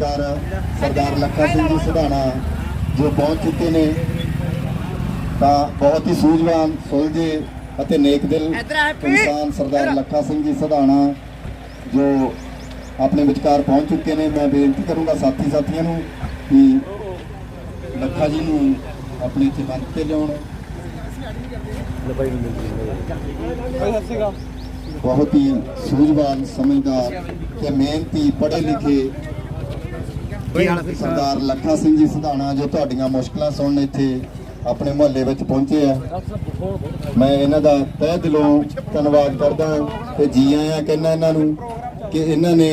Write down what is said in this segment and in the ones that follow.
ਵਿਚਕਾਰ ਸਰਦਾਰ ਲੱਖਾ ਸਿੰਘ ਜੀ ਸੁਧਾਣਾ ਜੋ ਪਹੁੰਚ ਚੁੱਕੇ ਨੇ ਤਾਂ ਬਹੁਤ ਹੀ ਸੂਝਵਾਨ ਸੁਲਝੇ ਅਤੇ ਨੇਕ ਦਿਲ ਇਨਸਾਨ ਸਰਦਾਰ ਲੱਖਾ ਸਿੰਘ ਜੀ ਸੁਧਾਣਾ ਜੋ ਆਪਣੇ ਵਿਚਕਾਰ ਪਹੁੰਚ ਚੁੱਕੇ ਨੇ। ਮੈਂ ਬੇਨਤੀ ਕਰੂੰਗਾ ਸਾਥੀ ਸਾਥੀਆਂ ਨੂੰ ਕਿ ਲੱਖਾ ਜੀ ਨੂੰ ਆਪਣੇ ਇੱਥੇ ਮੰਚ ਤੇ ਲਿਆਉਣ। ਬਹੁਤ ਹੀ ਸੂਝਵਾਨ ਸਮਝਦਾਰ ਤੇ ਮਿਹਨਤੀ ਪੜ੍ਹੇ ਲਿਖੇ ਸਰਦਾਰ ਲੱਖਾ ਸਿੰਘ ਜੀ ਸਿਧਾਣਾ ਜੋ ਤੁਹਾਡੀਆਂ ਮੁਸ਼ਕਲਾਂ ਸੁਣਨ ਇੱਥੇ ਆਪਣੇ ਮੁਹੱਲੇ ਵਿੱਚ ਪਹੁੰਚੇ ਆ। ਮੈਂ ਇਹਨਾਂ ਦਾ ਤਹਿ ਦਿਲੋਂ ਧੰਨਵਾਦ ਕਰਦਾ ਤੇ ਜੀ ਆਇਆਂ ਕਹਿੰਦਾ ਇਹਨਾਂ ਨੂੰ ਕਿ ਇਹਨਾਂ ਨੇ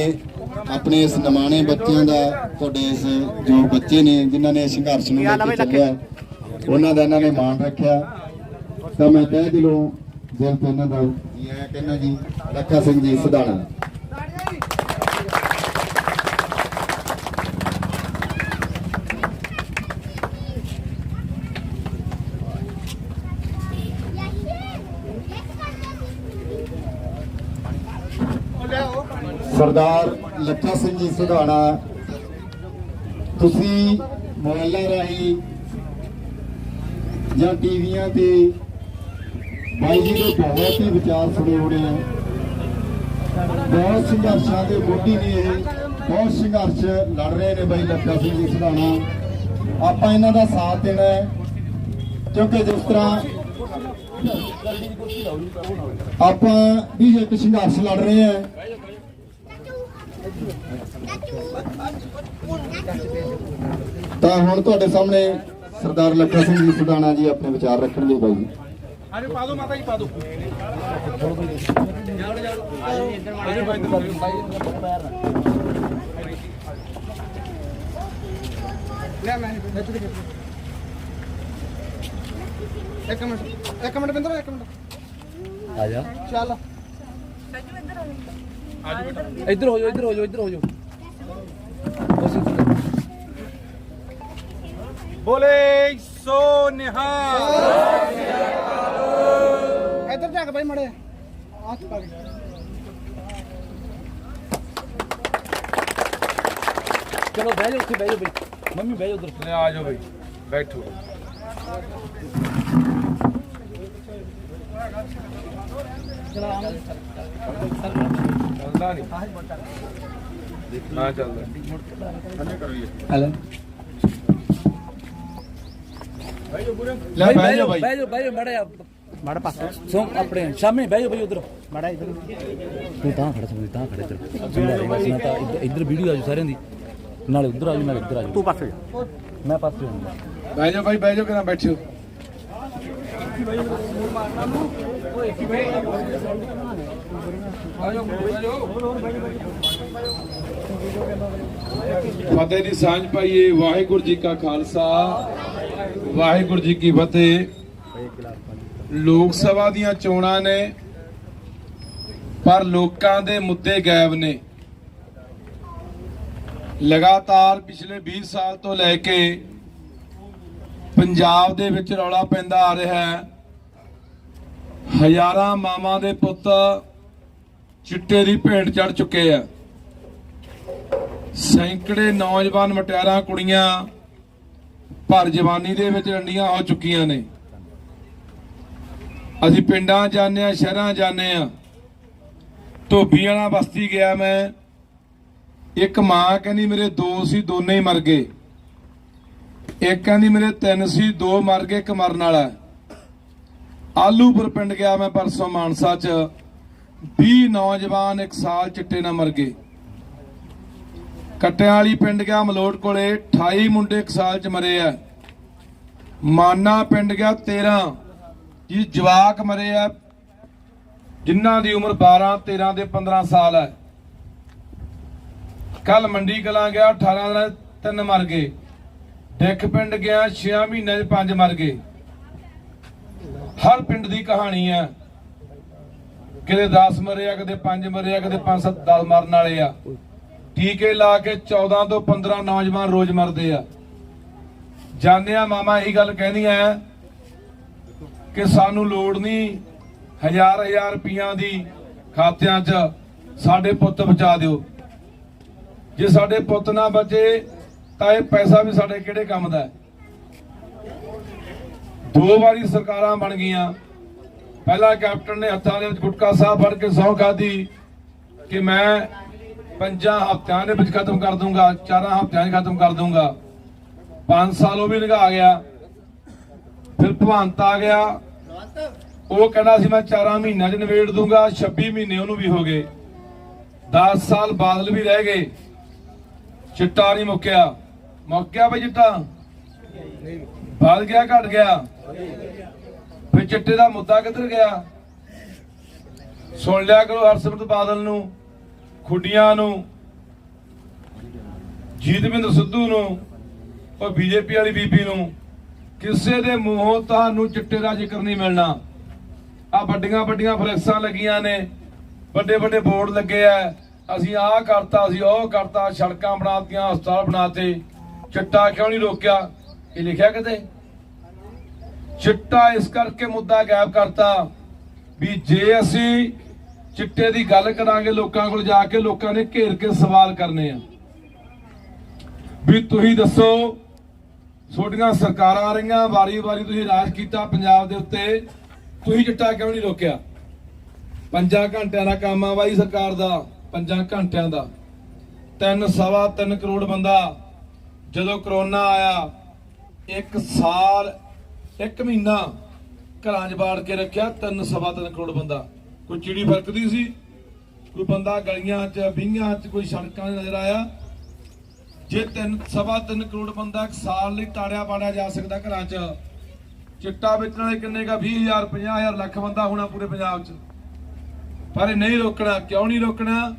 ਆਪਣੇ ਇਸ ਨਮਾਣੇ ਬੱਚਿਆਂ ਦਾ ਤੁਹਾਡੇ ਇਸ ਜੋ ਬੱਚੇ ਨੇ ਜਿਨ੍ਹਾਂ ਨੇ ਸੰਘਰਸ਼ ਨੂੰ ਲੈ ਕੇ ਚੱਲਿਆ, ਉਹਨਾਂ ਦਾ ਇਹਨਾਂ ਨੇ ਮਾਣ ਰੱਖਿਆ। ਤਾਂ ਮੈਂ ਤਹਿ ਦਿਲੋਂ ਦਿਲ ਤੋਂ ਇਹਨਾਂ ਦਾ ਜੀ ਆਇਆਂ ਕਹਿੰਦਾ ਜੀ, ਲੱਖਾ ਸਿੰਘ ਜੀ ਸਿਧਾਣਾ ਸਰਦਾਰ ਲੱਖਾ ਸਿੰਘ ਜੀ ਸੁਧਾਣਾ, ਤੁਸੀਂ ਮੋਬਾਈਲਾਂ ਰਾਹੀਂ ਜਾਂ ਟੀਵੀਆਂ ਤੇ ਬਾਈ ਜੀ ਦੇ ਬਹੁਤ ਹੀ ਵਿਚਾਰ ਸੁਣੇ ਹੋਣੇ ਆ। ਬਹੁਤ ਸੰਘਰਸ਼ਾਂ ਦੇ ਮੋਢੀ ਨੇ ਇਹ, ਬਹੁਤ ਸੰਘਰਸ਼ ਲੜ ਰਹੇ ਨੇ ਬਾਈ ਲੱਖਾ ਸਿੰਘ ਜੀ ਸੁਧਾਣਾ। ਆਪਾਂ ਇਹਨਾਂ ਦਾ ਸਾਥ ਦੇਣਾ ਹੈ, ਕਿਉਂਕਿ ਜਿਸ ਤਰ੍ਹਾਂ ਆਪਾਂ ਵੀ ਇੱਕ ਸੰਘਰਸ਼ ਲੜ ਰਹੇ ਆ ਤਾਂ ਹੁਣ ਤੁਹਾਡੇ ਸਾਹਮਣੇ ਸਰਦਾਰ ਲੱਖਾ ਸਿੰਘ ਜੀ ਸੁਡਾਣਾ ਜੀ ਆਪਣੇ ਵਿਚਾਰ ਰੱਖਣਗੇ ਬਾਈ ਜੀ। ਅਰੇ ਪਾ ਦੋ ਮਾਤਾ ਜੀ ਪਾ ਦੋ। ਲੈ ਮੈਂ ਇੱਕ ਮਿੰਟ ਇੱਕ ਮਿੰਟ ਬਿੰਦਰ ਇੱਕ ਮਿੰਟ। ਆ ਜਾ। ਚੱਲ। ਇੱਧਰ ਹੋ ਜਾਓ ਇੱਧਰ ਹੋ ਜਾਓ ਇੱਧਰ ਹੋ ਜਾਓ। ਇੱਧਰ। ਬੋਲੇ ਸੋ ਨਿਹਾਲ। ਇੱਧਰ ਜਾ ਕੇ ਬਾਈ ਮੜੇ ਹੱਥ ਪਾ ਕੇ। ਚਲੋ ਬਹਿ ਜਾਓ ਉੱਥੇ ਬਹਿ ਜਾਓ ਬਈ। ਮੰਮੀ ਬਹਿ ਜਾਓ ਉਧਰ। ਆ ਜਾਓ ਬਈ ਬੈਠੋ। ਚੱਲਦਾ ਨਹੀਂ ਨਾ ਚੱਲਦਾ ਹਲੋ ਲੈ ਬਹਿ ਜਾਓ ਬਹਿ ਜਾਓ ਬਹਿ ਜਾਓ ਮੜਾ ਮੜ ਪਾਸੇ ਸੋ ਆਪਣੇ ਸਾਹਮਣੇ ਬਹਿ ਜਾਓ ਬਈ ਉਧਰ ਮੜਾ ਇਧਰ ਤੂੰ ਤਾਂ ਖੜਾ ਸਮਝ ਤਾਂ ਖੜੇ ਚਲ ਸਮਝਾ ਤਾਂ ਇੱਧਰ- ਵੀਡੀਓ ਆਜੂ ਸਾਰਿਆਂ ਦੀ ਨਾਲੇ ਉਧਰ ਆਜੂ ਨਾਲੇ ਇੱਧਰ ਆਜੂ ਤੂੰ ਪਾਸੇ ਮੈਂ ਪਾਸੇ ਹੋਊਂਗਾ ਬਹਿ ਜਾ ਭਾਈ ਬਹਿ ਜਾ ਕਿਨਾਂ ਬੈਠਿਓ ਫਤਿਹ ਦੀ ਸਾਂਝ ਪਾਈਏ, ਵਾਹਿਗੁਰੂ ਜੀ ਕਾ ਖਾਲਸਾ, ਵਾਹਿਗੁਰੂ ਜੀ ਕੀ ਫਤਿਹ। ਲੋਕ ਸਭਾ ਦੀਆਂ ਚੋਣਾਂ ਨੇ, ਪਰ ਲੋਕਾਂ ਦੇ ਮੁੱਦੇ ਗਾਇਬ ਨੇ। ਲਗਾਤਾਰ ਪਿਛਲੇ 20 ਸਾਲ ਤੋਂ ਲੈ ਕੇ ਪੰਜਾਬ ਦੇ ਵਿੱਚ ਰੌਲਾ ਪੈਂਦਾ ਆ ਰਿਹਾ ਹੈ। ਹਜ਼ਾਰਾਂ ਮਾਵਾਂ ਦੇ ਪੁੱਤ ਚਿੱਟੇ ਦੀ ਭੇਂਟ ਚੜ ਚੁੱਕੇ ਆ। ਸੈਂਕੜੇ ਨੌਜਵਾਨ ਮਟਿਆਰਾਂ ਕੁੜੀਆਂ ਭਰ ਜਵਾਨੀ ਦੇ ਵਿੱਚ ਰੰਡੀਆਂ ਹੋ ਚੁੱਕੀਆਂ ਨੇ। ਅਸੀਂ ਪਿੰਡਾਂ ਜਾਂਦੇ ਆ ਸ਼ਹਿਰਾਂ ਜਾਂਦੇ ਆ ਧੋਬੀ ਵਾਲਾ ਬਸਤੀ ਗਿਆ ਮੈਂ। ਇੱਕ ਮਾਂ ਕਹਿੰਦੀ, ਮੇਰੇ ਦੋ ਸੀ, ਦੋਨੇ ਹੀ ਮਰ ਗਏ। ਇੱਕ ਕਹਿੰਦੀ, ਮੇਰੇ ਤਿੰਨ ਸੀ, ਦੋ ਮਰ ਗਏ, ਇੱਕ ਮਰਨ ਵਾਲਾ ਆਲੂਪੁਰ ਪਿੰਡ ਗਿਆ ਮੈਂ ਪਰਸੋਂ ਮਾਨਸਾ ਚ। 20 ਨੌਜਵਾਨ ਇੱਕ ਸਾਲ ਚਿੱਟੇ ਨਾਲ ਮਰ ਗਏ। ਕੱਟਿਆਂ ਵਾਲੀ ਪਿੰਡ ਗਿਆ ਮਲੋਟ ਕੋਲੇ 28 ਮੁੰਡੇ ਇੱਕ ਸਾਲ ਚ ਮਰੇ ਆ। ਮਾਨਾ ਪਿੰਡ ਗਿਆ 13 ਜੀ, ਜਵਾਕ ਮਰੇ ਆ, ਜਿਨ੍ਹਾਂ ਦੀ ਉਮਰ 12 13 ਦੇ 15 ਸਾਲ ਹੈ ਕੱਲ ਮੰਡੀ ਕਲਾਂ ਗਿਆ 18 ਦਿਨਾਂ ਤਿੰਨ ਮਰ ਗਏ। ਡਿੱਖ ਪਿੰਡ ਗਿਆ 6 ਮਹੀਨਿਆਂ 'ਚ ਪੰਜ ਮਰ ਗਏ। ਹਰ ਪਿੰਡ ਦੀ ਕਹਾਣੀ ਆ। ਕਿਤੇ 10 ਮਰੇ ਆ, ਕਿਤੇ 5 ਮਰੇ ਆ, ਕਿਤੇ 5 7 10 ਮਰਨ ਵਾਲੇ ਆ। ਟੀਕੇ ਲਾ ਕੇ 14 ਤੋਂ 15 ਨੌਜਵਾਨ ਰੋਜ਼ ਮਰਦੇ ਆ। ਜਾਣਿਆ ਮਾਮਾ, ਇਹੀ ਗੱਲ ਕਹਿੰਦੀਆਂ ਆ ਕਿ ਸਾਨੂੰ ਲੋੜ ਨਹੀਂ ਹਜ਼ਾਰ ਹਜ਼ਾਰ ਰੁਪਈਆਂ ਦੀ ਖਾਤਿਆਂ 'ਚ ਸਾਡੇ ਪੁੱਤ ਬਚਾ ਦਿਓ। ਜੇ ਸਾਡੇ ਪੁੱਤ ਨਾ ਬਚੇ ਤਾਂ ਇਹ ਪੈਸਾ ਵੀ ਸਾਡੇ ਕਿਹੜੇ ਕੰਮ ਦਾ ਹੈ? ਦੋ ਵਾਰੀ ਸਰਕਾਰਾਂ ਬਣ ਗਈਆਂ। ਪਹਿਲਾ ਕੈਪਟਨ ਨੇ ਹੱਥਾਂ ਦੇ ਵਿੱਚ ਗੁਟਕਾ ਸਾਹਿਬ ਫੜ ਕੇ ਸਹੁੰ ਖਾਦੀ ਕਿ ਮੈਂ ਪੰਜਾਂ ਹਫ਼ਤਿਆਂ ਦੇ ਵਿੱਚ ਖਤਮ ਕਰ ਦੂੰਗਾ, ਚਾਰਾਂ ਹਫ਼ਤਿਆਂ 'ਚ ਖਤਮ ਕਰ ਦੂੰਗਾ। 5 ਸਾਲ ਉਹ ਵੀ ਲੰਘਾ ਗਿਆ। ਫਿਰ ਭਵੰਤ ਆ ਗਿਆ। ਉਹ ਕਹਿੰਦਾ ਸੀ, ਮੈਂ ਚਾਰਾਂ ਮਹੀਨਿਆਂ 'ਚ ਨਿਬੇੜ ਦੂੰਗਾ 26 ਮਹੀਨੇ ਉਹਨੂੰ ਵੀ ਹੋ ਗਏ। 10 ਸਾਲ ਬਾਦਲ ਵੀ ਰਹਿ ਗਏ। ਚਿੱਟਾ ਨਹੀਂ ਮੁੱਕਿਆ। ਮੁੱਕ ਗਿਆ ਬਈ ਚਿੱਟਾ। ਵੱਧ ਗਿਆ, ਘਟ ਗਿਆ। ਫਿਰ ਚਿੱਟੇ ਦਾ ਮੁੱਦਾ ਕਿੱਧਰ ਗਿਆ? ਸੁਣ ਲਿਆ ਕਰੋ ਹਰਸਿਮਰਤ ਬਾਦਲ ਨੂੰ, ਖੁੱਡੀਆਂ ਨੂੰ ਜੀਤਵਿੰਦਰ ਸਿੱਧੂ ਨੂੰ ਉਹ ਬੀਜੇਪੀ ਵਾਲੀ ਬੀਬੀ ਨੂੰ। ਕਿਸੇ ਦੇ ਮੂੰਹੋਂ ਤੁਹਾਨੂੰ ਚਿੱਟੇ ਦਾ ਜ਼ਿਕਰ ਨਹੀਂ ਮਿਲਣਾ। ਆ ਵੱਡੀਆਂ ਵੱਡੀਆਂ ਫਲੈਕਸਾਂ ਲੱਗੀਆਂ ਨੇ। ਵੱਡੇ ਵੱਡੇ ਬੋਰਡ ਲੱਗੇ ਆ ਅਸੀਂ ਆਹ ਕਰਤਾ, ਅਸੀਂ ਉਹ ਕਰਤਾ, ਸੜਕਾਂ ਬਣਾਤੀਆਂ, ਹਸਪਤਾਲ ਬਣਾਤੇ। ਚਿੱਟਾ ਕਿਉਂ ਨਹੀਂ ਰੋਕਿਆ? ਇਹ ਲਿਖਿਆ ਕਿਤੇ? ਚਿੱਟਾ ਇਸ ਕਰਕੇ ਮੁੱਦਾ ਗਾਇਬ ਕਰਤਾ ਵੀ ਜੇ ਅਸੀਂ ਚਿੱਟੇ ਦੀ ਗੱਲ ਕਰਾਂਗੇ ਲੋਕਾਂ ਕੋਲ ਜਾ ਕੇ, ਲੋਕਾਂ ਨੇ ਘੇਰ ਕੇ ਸਵਾਲ ਕਰਨੇ ਆ। ਵੀ ਤੁਸੀਂ ਦੱਸੋ, ਤੁਹਾਡੀਆਂ ਸਰਕਾਰਾਂ ਆ ਰਹੀਆਂ, ਵਾਰੀ-ਵਾਰੀ ਤੁਸੀਂ ਰਾਜ ਕੀਤਾ ਪੰਜਾਬ ਦੇ ਉੱਤੇ, ਤੁਸੀਂ ਚਿੱਟਾ ਕਿਉਂ ਨਹੀਂ ਰੋਕਿਆ? ਪੰਜਾਂ ਘੰਟਿਆਂ ਦਾ ਕੰਮ ਆ ਬਾਈ ਸਰਕਾਰ ਦਾ, ਪੰਜਾਂ ਘੰਟਿਆਂ ਦਾ। ਤਿੰਨ ਸਵਾ ਤਿੰਨ ਕਰੋੜ ਬੰਦਾ ਜਦੋਂ ਕਰੋਨਾ ਆਇਆ, ਇੱਕ ਸਾਲ, ਇੱਕ ਮਹੀਨਾ ਘਰਾਂ 'ਚ ਬਾੜ ਕੇ ਰੱਖਿਆ, ਤਿੰਨ ਸਵਾ ਤਿੰਨ ਕਰੋੜ ਬੰਦਾ। ਕੋਈ ਚਿੜੀ ਫਰਕਦੀ ਸੀ? ਕੋਈ ਬੰਦਾ ਗਲੀਆਂ 'ਚ ਵਿੰਗਾਂ 'ਚ, ਕੋਈ ਸੜਕਾਂ 'ਚ ਨਜ਼ਰ ਆਇਆ? ਜੇ ਤਿੰਨ, ਸਵਾ ਤਿੰਨ ਕਰੋੜ ਬੰਦਾ ਇੱਕ ਸਾਲ ਲਈ ਤਾੜਿਆ ਬਾੜਿਆ ਜਾ ਸਕਦਾ ਘਰਾਂ 'ਚ, ਚਿੱਟਾ ਵੇਚਣ ਵਾਲੇ ਕਿੰਨੇ ਕਾ 20000 50000 ਲੱਖ ਬੰਦਾ ਹੋਣਾ ਪੂਰੇ ਪੰਜਾਬ 'ਚ। ਪਰ ਇਹ ਨਹੀਂ ਰੋਕਣਾ, ਕਿਉਂ ਨਹੀਂ ਰੋਕਣਾ?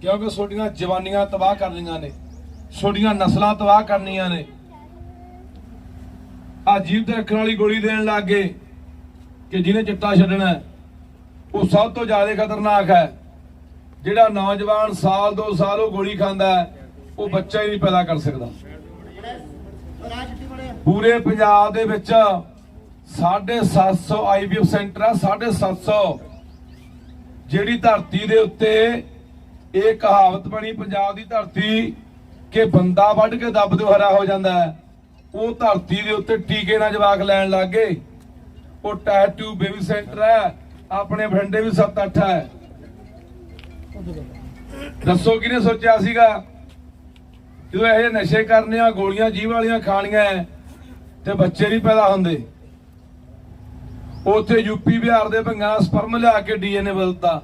ਕਿਉਂਕਿ ਤੁਹਾਡੀਆਂ ਜਵਾਨੀਆਂ ਤਬਾਹ ਕਰ ਕਰਨੀਆਂ ਨੇ। ਤੁਹਾਡੀਆਂ ਨਸਲਾਂ ਤਬਾਹ ਕਰਨੀਆਂ ਨੇ। ਆ ਜੀਵ ਤੇ ਰੱਖਣ ਵਾਲੀ ਗੋਲੀ ਦੇਣ ਲੱਗ ਗਏ ਕਿ ਜਿਹਨੇ ਚਿੱਟਾ ਛੱਡਣਾ ਉਹ ਸਭ ਤੋਂ ਜ਼ਿਆਦਾ ਖਤਰਨਾਕ ਹੈ। ਜਿਹੜਾ ਨੌਜਵਾਨ ਸਾਲ, ਦੋ ਸਾਲ ਉਹ ਗੋਲੀ ਖਾਂਦਾ ਉਹ ਬੱਚਾ ਹੀ ਨਹੀਂ ਪੈਦਾ ਕਰ ਸਕਦਾ। ਪੂਰੇ ਪੰਜਾਬ ਦੇ ਵਿੱਚ 750 ਆਈਵੀਐਫ ਸੈਂਟਰ ਆ 750 ਜਿਹੜੀ ਧਰਤੀ ਦੇ ਉੱਤੇ ਇਹ ਕਹਾਵਤ ਬਣੀ, ਪੰਜਾਬ ਦੀ ਧਰਤੀ ਕਿ ਬੰਦਾ ਵੱਢ ਕੇ ਦੱਬ ਦਿਓ, ਹਰਾ ਹੋ ਜਾਂਦਾ ਉਹ ਧਰਤੀ ਦੇ ਉੱਤੇ ਟੀਕੇ ਨਾਲ ਜਵਾਕ ਲੈਣ ਲੱਗ ਗਏ। ਉਹ ਟੈਟੂ ਬੇਬੀ ਸੈਂਟਰ ਹੈ, ਆਪਣੇ ਬਠਿੰਡੇ ਵੀ 7-8 ਹੈ। ਦੱਸੋ, ਕਿਹਨੇ ਸੋਚਿਆ ਸੀਗਾ? ਜਦੋਂ ਇਹ ਨਸ਼ੇ ਕਰਨੇ ਆ, ਗੋਲੀਆਂ ਜੀਵ ਵਾਲੀਆਂ ਖਾਣੀਆਂ ਤੇ ਬੱਚੇ ਨਹੀਂ ਪੈਦਾ ਹੁੰਦੇ। ਉੱਥੇ ਯੂਪੀ ਬਿਹਾਰ ਦੇ ਭੰਗਾਂ ਸਪਰਮ ਲਿਆ ਕੇ ਡੀਐਨਏ ਬਦਲਤਾ।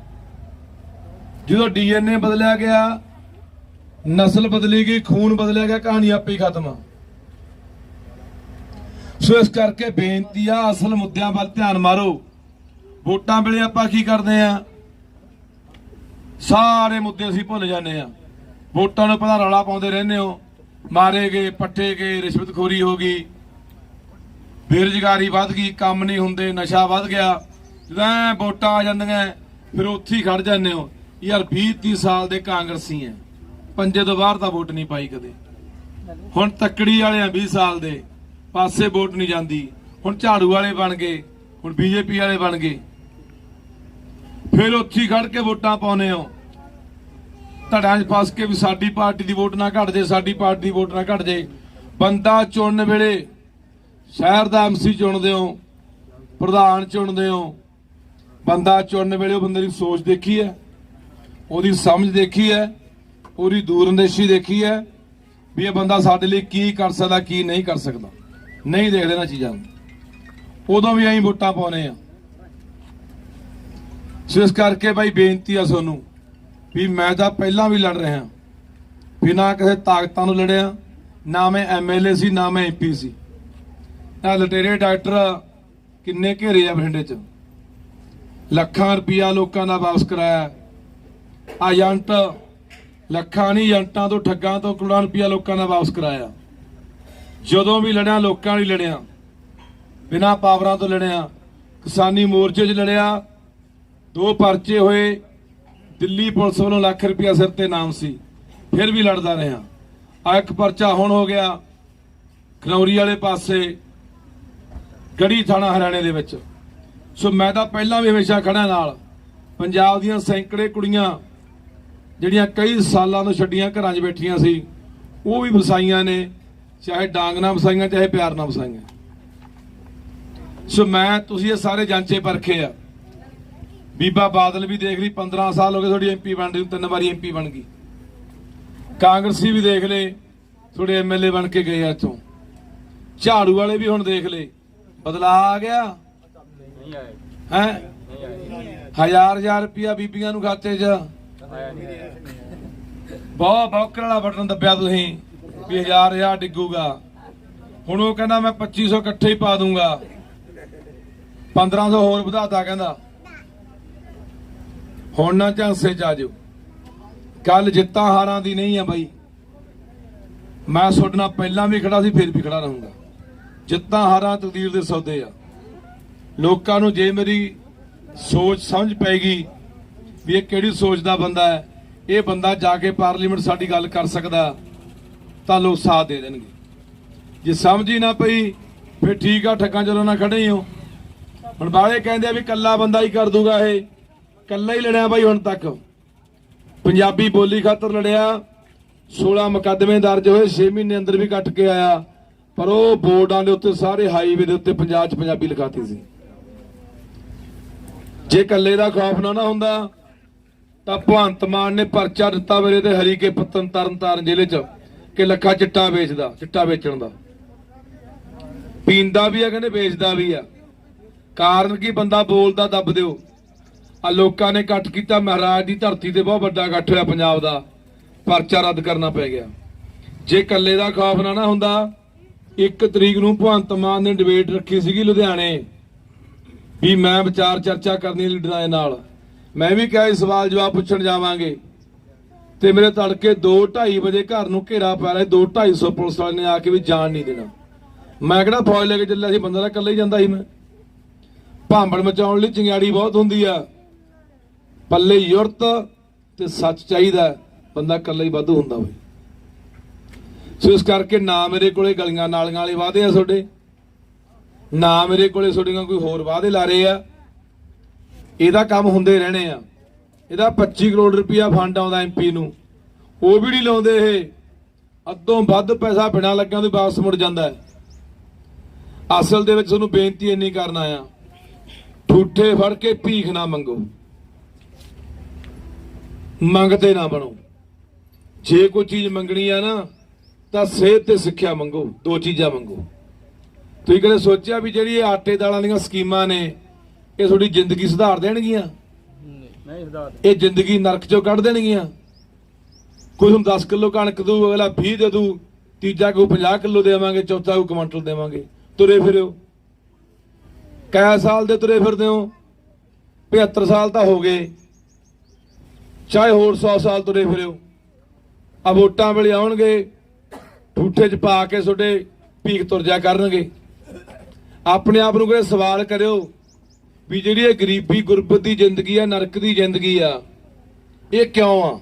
ਜਦੋਂ ਡੀਐਨਏ ਬਦਲਿਆ ਗਿਆ ਨਸਲ ਬਦਲੀ ਗਈ, ਖੂਨ ਬਦਲਿਆ ਗਿਆ, ਕਹਾਣੀ ਆਪੇ ਹੀ ਖਤਮ ਸੋ ਇਸ ਕਰਕੇ ਬੇਨਤੀ ਆ, ਅਸਲ ਮੁੱਦਿਆਂ ਵੱਲ ਧਿਆਨ ਮਾਰੋ। ਵੋਟਾਂ ਵੇਲੇ ਆਪਾਂ ਕੀ ਕਰਦੇ ਆ? ਸਾਰੇ ਮੁੱਦੇ ਅਸੀਂ ਭੁੱਲ ਜਾਂਦੇ ਆ। ਵੋਟਾਂ ਨੂੰ ਪਹਿਲਾਂ ਰੌਲਾ ਪਾਉਂਦੇ ਰਹਿੰਦੇ ਹੋ। ਮਾਰੇ ਗਏ, ਪੱਟੇ ਗਏ, ਰਿਸ਼ਵਤਖੋਰੀ ਹੋ ਗਈ। ਬੇਰੁਜ਼ਗਾਰੀ ਵੱਧ ਗਈ, ਕੰਮ ਨਹੀਂ ਹੁੰਦੇ, ਨਸ਼ਾ ਵੱਧ ਗਿਆ। ਜਦੋਂ ਵੋਟਾਂ ਆ ਜਾਂਦੀਆਂ, ਫਿਰ ਉੱਥੇ ਹੀ ਖੜ ਜਾਂਦੇ ਹੋ। ਯਾਰ 20 30 ਸਾਲ ਦੇ ਕਾਂਗਰਸੀ ਐ। ਪੰਜੇ ਤੋਂ ਬਾਹਰ ਤਾਂ ਵੋਟ ਨਹੀਂ ਪਾਈ ਕਦੇ। ਹੁਣ ਤੱਕੜੀ ਵਾਲੇ ਆ 20 ਸਾਲ ਦੇ, ਪਾਸੇ ਵੋਟ ਨਹੀਂ ਜਾਂਦੀ। ਹੁਣ ਝਾੜੂ ਵਾਲੇ ਬਣ ਗਏ, ਹੁਣ ਬੀਜੇਪੀ ਵਾਲੇ ਬਣ ਗਏ। ਫਿਰ ਉੱਥੇ ਖੜ ਕੇ ਵੋਟਾਂ ਪਾਉਨੇ ਹੋ। ਧੜਾਂ 'ਚ ਫਸ ਕੇ ਵੀ ਸਾਡੀ ਪਾਰਟੀ ਦੀ ਵੋਟ ਨਾ ਘਟ ਜੇ, ਸਾਡੀ ਪਾਰਟੀ ਦੀ ਵੋਟ ਨਾ ਘਟ ਜੇ। ਬੰਦਾ ਚੁਣਨ ਵੇਲੇ ਸ਼ਹਿਰ ਦਾ ਐਮਸੀ ਚੁਣਦੇ ਹੋ, ਪ੍ਰਧਾਨ ਚੁਣਦੇ ਹੋ। ਬੰਦਾ ਚੁਣਨ ਵੇਲੇ ਉਹ ਬੰਦੇ ਦੀ ਸੋਚ ਦੇਖੀ ਹੈ, ਉਹਦੀ ਸਮਝ ਦੇਖੀ ਹੈ। ਉਹਦੀ ਦੂਰਅੰਦੇਸ਼ੀ ਦੇਖੀ ਹੈ ਵੀ ਇਹ ਬੰਦਾ ਸਾਡੇ ਲਈ ਕੀ ਕਰ ਸਕਦਾ, ਕੀ ਨਹੀਂ ਕਰ ਸਕਦਾ। ਨਹੀਂ ਦੇਖਦੇ ਨਾ ਚੀਜ਼ਾਂ ਨੂੰ। ਉਦੋਂ ਵੀ ਅਸੀਂ ਵੋਟਾਂ ਪਾਉਨੇ ਆ ਸੋ ਇਸ ਕਰਕੇ ਬਾਈ ਬੇਨਤੀ ਆ ਤੁਹਾਨੂੰ ਵੀ ਮੈਂ ਤਾਂ ਪਹਿਲਾਂ ਵੀ ਲੜ ਰਿਹਾ ਬਿਨਾਂ ਕਿਸੇ ਤਾਕਤਾਂ ਨੂੰ ਲੜਿਆ। ਨਾ ਮੈਂ ਐਮਐਲਏ ਸੀ, ਨਾ ਮੈਂ ਐਮਪੀ ਸੀ। ਆ ਲਟੇਰੇ ਡਾਕਟਰ ਕਿੰਨੇ ਘੇਰੇ ਆ ਬਠਿੰਡੇ ਚ। ਲੱਖਾਂ ਰੁਪਇਆ ਲੋਕਾਂ ਦਾ ਵਾਪਸ ਕਰਾਇਆ। ਏਜੰਟ ਲੱਖਾਂ ਨਹੀਂ ਏਜੰਟਾਂ ਤੋਂ, ਠੱਗਾਂ ਤੋਂ, ਕਰੋੜਾਂ ਰੁਪਇਆ ਲੋਕਾਂ ਦਾ ਵਾਪਸ ਕਰਾਇਆ। ਜਦੋਂ ਵੀ ਲੜਿਆ, ਲੋਕਾਂ ਲਈ ਲੜਿਆ। ਬਿਨਾਂ ਪਾਵਰਾਂ ਤੋਂ ਲੜਿਆ। ਕਿਸਾਨੀ ਮੋਰਚੇ 'ਚ ਲੜਿਆ। ਦੋ ਪਰਚੇ ਹੋਏ। ਦਿੱਲੀ ਪੁਲਿਸ ਵੱਲੋਂ ਲੱਖ ਰੁਪਇਆ ਸਿਰ ਤੇ ਨਾਮ ਸੀ। ਫਿਰ ਵੀ ਲੜਦਾ ਰਿਹਾ। ਆ ਇੱਕ ਪਰਚਾ ਹੁਣ ਹੋ ਗਿਆ ਖਨੌਰੀ ਵਾਲੇ ਪਾਸੇ, ਗੜੀ ਥਾਣਾ ਹਰਿਆਣੇ ਦੇ ਵਿੱਚ। ਸੋ ਮੈਂ ਤਾਂ ਪਹਿਲਾਂ ਵੀ ਹਮੇਸ਼ਾ ਖੜਾ ਨਾਲ। ਪੰਜਾਬ ਦੀਆਂ ਸੈਂਕੜੇ ਕੁੜੀਆਂ ਜਿਹੜੀਆਂ ਕਈ ਸਾਲਾਂ ਤੋਂ ਛੱਡੀਆਂ ਘਰਾਂ 'ਚ ਬੈਠੀਆਂ ਸੀ ਉਹ ਵੀ ਵਸਾਈਆਂ ਨੇ ਚਾਹੇ ਡਾਂਗ ਨਾਲ ਵਸਾਈਆਂ ਚਾਹੇ ਪਿਆਰ ਨਾਲ ਵਸਾਈਆਂ। ਸੋ ਮੈਂ ਤੁਸੀਂ ਇਹ ਸਾਰੇ ਜਾਂਚੇ ਪਰਖੇ ਆ। ਬੀਬਾ ਬਾਦਲ ਵੀ ਦੇਖ ਲਈ 15 ਸਾਲ ਹੋ ਗਏ ਤੁਹਾਡੀ ਐਮਪੀ ਬਣ ਰਹੀ ਤਿੰਨ ਵਾਰੀ ਐਮਪੀ ਬਣ ਗਈ। ਕਾਂਗਰਸੀ ਵੀ ਦੇਖ ਲਏ ਥੋੜੇ ਐਮਐਲਏ ਬਣ ਕੇ ਗਏ ਆ ਇੱਥੋਂ। ਝਾੜੂ ਵਾਲੇ ਵੀ ਹੁਣ ਦੇਖ ਲਏ ਬਦਲਾ ਆ ਗਿਆ। ਹੈ? ਹਜ਼ਾਰ ਹਜ਼ਾਰ ਰੁਪਿਆ ਬੀਬੀਆਂ ਨੂੰ ਖਾਤੇ 'ਚ। ਬਹੁਤ ਬੌਕਰ ਵਾਲਾ ਬਟਨ ਦੱਬਿਆ ਤੁਸੀਂ, ਵੀ ਹਜ਼ਾਰ ਹਜ਼ਾਰ ਡਿੱਗੂਗਾ। ਹੁਣ ਉਹ ਕਹਿੰਦਾ ਮੈਂ 2500 ਇਕੱਠੇ ਹੀ ਪਾ ਦੂੰਗਾ। 1500 ਹੋਰ ਵਧਾਤਾ ਕਹਿੰਦਾ। ਹੁਣ ਨਾ ਝਾਂਸੇ ਚ ਆ ਜਾਓ। ਕੱਲ ਜਿੱਤਾਂ ਹਾਰਾਂ ਦੀ ਨਹੀਂ ਆ ਬਾਈ। ਮੈਂ ਤੁਹਾਡੇ ਨਾਲ ਪਹਿਲਾਂ ਵੀ ਖੜਾ ਸੀ, ਫਿਰ ਵੀ ਖੜਾ ਰਹੂੰਗਾ। ਜਿੱਤਾਂ ਹਾਰਾਂ ਤਕਦੀਰ ਦੇ ਸੌਦੇ ਆ। ਲੋਕਾਂ ਨੂੰ ਜੇ ਮੇਰੀ ਸੋਚ ਸਮਝ ਪੈਗੀ ਵੀ ਇਹ ਕਿਹੜੀ ਸੋਚ ਦਾ ਬੰਦਾ ਹੈ? ਇਹ ਬੰਦਾ ਜਾ ਕੇ ਪਾਰਲੀਮੈਂਟ ਸਾਡੀ ਗੱਲ ਕਰ ਸਕਦਾ ਤਾਂ ਲੋਕ ਸਾਥ ਦੇ ਦੇਣਗੇ। ਜੇ ਸਮਝ ਹੀ ਨਾ ਪਈ, ਫਿਰ ਠੀਕ ਆ, ਠੱਗਾਂ ਚਲੋ ਨਾ ਖੜੇ ਹੀ ਹੋ। ਹੁਣ ਬਾਲੇ ਕਹਿੰਦੇ ਆ ਵੀ ਕੱਲਾ ਬੰਦਾ ਹੀ ਕਰ ਦੂਗਾ ਇਹ। ਕੱਲਾ ਹੀ ਲੜਿਆ ਬਾਈ ਹੁਣ ਤੱਕ। ਪੰਜਾਬੀ ਬੋਲੀ ਖਾਤਰ ਲੜਿਆ। 16 ਮੁਕੱਦਮੇ ਦਰਜ ਹੋਏ 6 ਮਹੀਨੇ ਅੰਦਰ ਵੀ ਕੱਟ ਕੇ ਆਇਆ। ਪਰ ਉਹ ਬੋਰਡਾਂ ਦੇ ਉੱਤੇ ਸਾਰੇ ਹਾਈਵੇ ਦੇ ਉੱਤੇ ਪੰਜਾਬ 'ਚ ਪੰਜਾਬੀ ਲਿਖਾਤੀ ਸੀ। ਜੇ ਕੱਲੇ ਦਾ ਖੌਫ ਨਾ ਨਾ ਹੁੰਦਾ ਤਾਂ ਭਗਵੰਤ ਮਾਨ ਨੇ ਪਰਚਾ ਦਿੱਤਾ ਮੇਰੇ ਤੇ ਹਰੀਕੇ ਪੱਤਨ ਤਰਨ ਜ਼ਿਲ੍ਹੇ 'ਚ, ਕਿ ਲੱਖਾ ਚਿੱਟਾ ਵੇਚਦਾ, ਚਿੱਟਾ ਵੇਚਣ ਦਾ। ਪੀਂਦਾ ਵੀ ਆ, ਕਹਿੰਦੇ ਵੇਚਦਾ ਵੀ ਆ। ਕਾਰਨ ਕੀ ਬੰਦਾ ਬੋਲਦਾ ਦੱਬ ਦਿਓ। ਆ ਲੋਕਾਂ ਨੇ ਇਕੱਠ ਕੀਤਾ, ਮਹਾਰਾਜ ਦੀ ਧਰਤੀ ਤੇ ਬਹੁਤ ਵੱਡਾ ਇਕੱਠ ਹੋਇਆ ਪੰਜਾਬ ਦਾ। ਪਰਚਾ ਰੱਦ ਕਰਨਾ ਪੈ ਗਿਆ। ਜੇ ਕੱਲੇ ਦਾ ਖੌਫ ਨਾ ਨਾ ਹੁੰਦਾ, ਇੱਕ ਤਰੀਕ ਨੂੰ ਭਗਵੰਤ ਮਾਨ ਨੇ ਡਿਬੇਟ ਰੱਖੀ ਸੀਗੀ ਲੁਧਿਆਣੇ, ਵੀ ਮੈਂ ਵਿਚਾਰ ਚਰਚਾ ਕਰਨੀ ਲੀਡਰਾਂ ਦੇ ਨਾਲ। ਮੈਂ ਵੀ ਕਿਹਾ ਸੀ ਸਵਾਲ ਜਵਾਬ ਪੁੱਛਣ ਜਾਵਾਂਗੇ। ਤੇ ਮੇਰੇ ਤੜਕੇ 2:30 ਵਜੇ ਘਰ ਨੂੰ ਘੇਰਾ ਪੈ ਰਿਹਾ 2:250 ਪੁਲਿਸ ਵਾਲੇ ਨੇ ਆ ਕੇ ਵੀ ਜਾਣ ਨਹੀਂ ਦੇਣਾ। ਮੈਂ ਕਿਹੜਾ ਫੌਜ ਲੈ ਕੇ ਚੱਲਿਆ ਸੀ, ਬੰਦਾ ਤਾਂ ਇਕੱਲਾ ਹੀ ਜਾਂਦਾ ਸੀ ਮੈਂ। ਭਾਂਬੜ ਮਚਾਉਣ ਲਈ ਚਿੰਗਾੜੀ ਬਹੁਤ ਹੁੰਦੀ ਆ। ਪੱਲੇ ਯੁਰਤ ਤੇ ਸੱਚ ਚਾਹੀਦਾ ਬੰਦਾ ਇਕੱਲਾ ਹੀ ਵਾਧੂ ਹੁੰਦਾ ਹੋਵੇ। ਸੋ ਇਸ ਕਰਕੇ ਨਾ ਮੇਰੇ ਕੋਲੇ ਗਲੀਆਂ ਨਾਲੀਆਂ ਵਾਲੇ ਵਾਅਦੇ ਆ ਤੁਹਾਡੇ, ਨਾ ਮੇਰੇ ਕੋਲੇ ਤੁਹਾਡੀਆਂ ਕੋਈ ਹੋਰ ਵਾਅਦੇ ਲਾ ਰਹੇ ਆ। ਇਹਦਾ ਕੰਮ ਹੁੰਦੇ ਰਹਿਣੇ ਆ। ਇਹਦਾ 25 ਕਰੋੜ ਰੁਪਇਆ ਫੰਡ ਆਉਂਦਾ ਐਮਪੀ ਨੂੰ। ਉਹ ਵੀ ਨਹੀਂ ਲਾਉਂਦੇ ਇਹ। ਅੱਧੋਂ ਵੱਧ ਪੈਸਾ ਬਿਨਾਂ ਲੱਗਿਆਂ ਤੋਂ ਵਾਪਸ ਮੁੜ ਜਾਂਦਾ ਹੈ। ਅਸਲ ਦੇ ਵਿੱਚ ਤੁਹਾਨੂੰ ਬੇਨਤੀ ਇੰਨੀ ਕਰਨ ਆਇਆ ਠੂਠੇ ਫੜ ਕੇ ਭੀਖ ਨਾ ਮੰਗੋ। ਮੰਗਦੇ ਨਾ ਬਣੋ। ਜੇ ਕੋਈ ਚੀਜ਼ ਮੰਗਣੀ ਆ ਨਾ, ਤਾਂ ਸਿਹਤ ਤੇ ਸਿੱਖਿਆ ਮੰਗੋ। ਦੋ ਚੀਜ਼ਾਂ ਮੰਗੋ। ਤੁਸੀਂ ਕਦੇ ਸੋਚਿਆ ਵੀ ਜਿਹੜੀ ਇਹ ਆਟੇ ਦਾਲਾਂ ਦੀਆਂ ਸਕੀਮਾਂ ਨੇ ਇਹ ਤੁਹਾਡੀ ਜ਼ਿੰਦਗੀ ਸੁਧਾਰ ਦੇਣਗੀਆਂ। ਨਹੀਂ ਖੁਦਾ ਇਹ ਜ਼ਿੰਦਗੀ ਨਰਕ ਚੋਂ ਕੱਢ ਦੇਣਗੀਆਂ। ਕੋਈ ਹੁਣ 10 ਕਿਲੋ ਕਣਕ ਦੂ ਅਗਲਾ 20 ਦੇ ਦੂ ਤੀਜਾ ਕੋਈ 50 ਕਿਲੋ ਦੇਵਾਂਗੇ ਚੌਥਾ ਕੋਈ ਕੁਇੰਟਲ ਦੇਵਾਂਗੇ। ਤੁਰੇ ਫਿਰਿਓ। ਕੈ ਸਾਲ ਦੇ ਤੁਰੇ ਫਿਰਦੇ ਹੋ? 75 ਸਾਲ ਤਾਂ ਹੋ ਗਏ। ਚਾਹੇ ਹੋਰ 100 ਸਾਲ ਤੁਰੇ ਫਿਰਿਓ। ਆ ਵੋਟਾਂ ਵੇਲੇ ਆਉਣਗੇ ਠੂਠੇ 'ਚ ਪਾ ਕੇ ਤੁਹਾਡੇ ਭੀਖ ਤੁਰ ਜਾ ਕਰਨਗੇ। ਆਪਣੇ ਆਪ ਨੂੰ ਕੋਈ ਸਵਾਲ ਕਰਿਓ? ਵੀ ਜਿਹੜੀ ਇਹ ਗਰੀਬੀ, ਗੁਰਬਤ ਦੀ ਜ਼ਿੰਦਗੀ ਆ, ਨਰਕ ਦੀ ਜ਼ਿੰਦਗੀ ਆ, ਇਹ ਕਿਉਂ ਆ?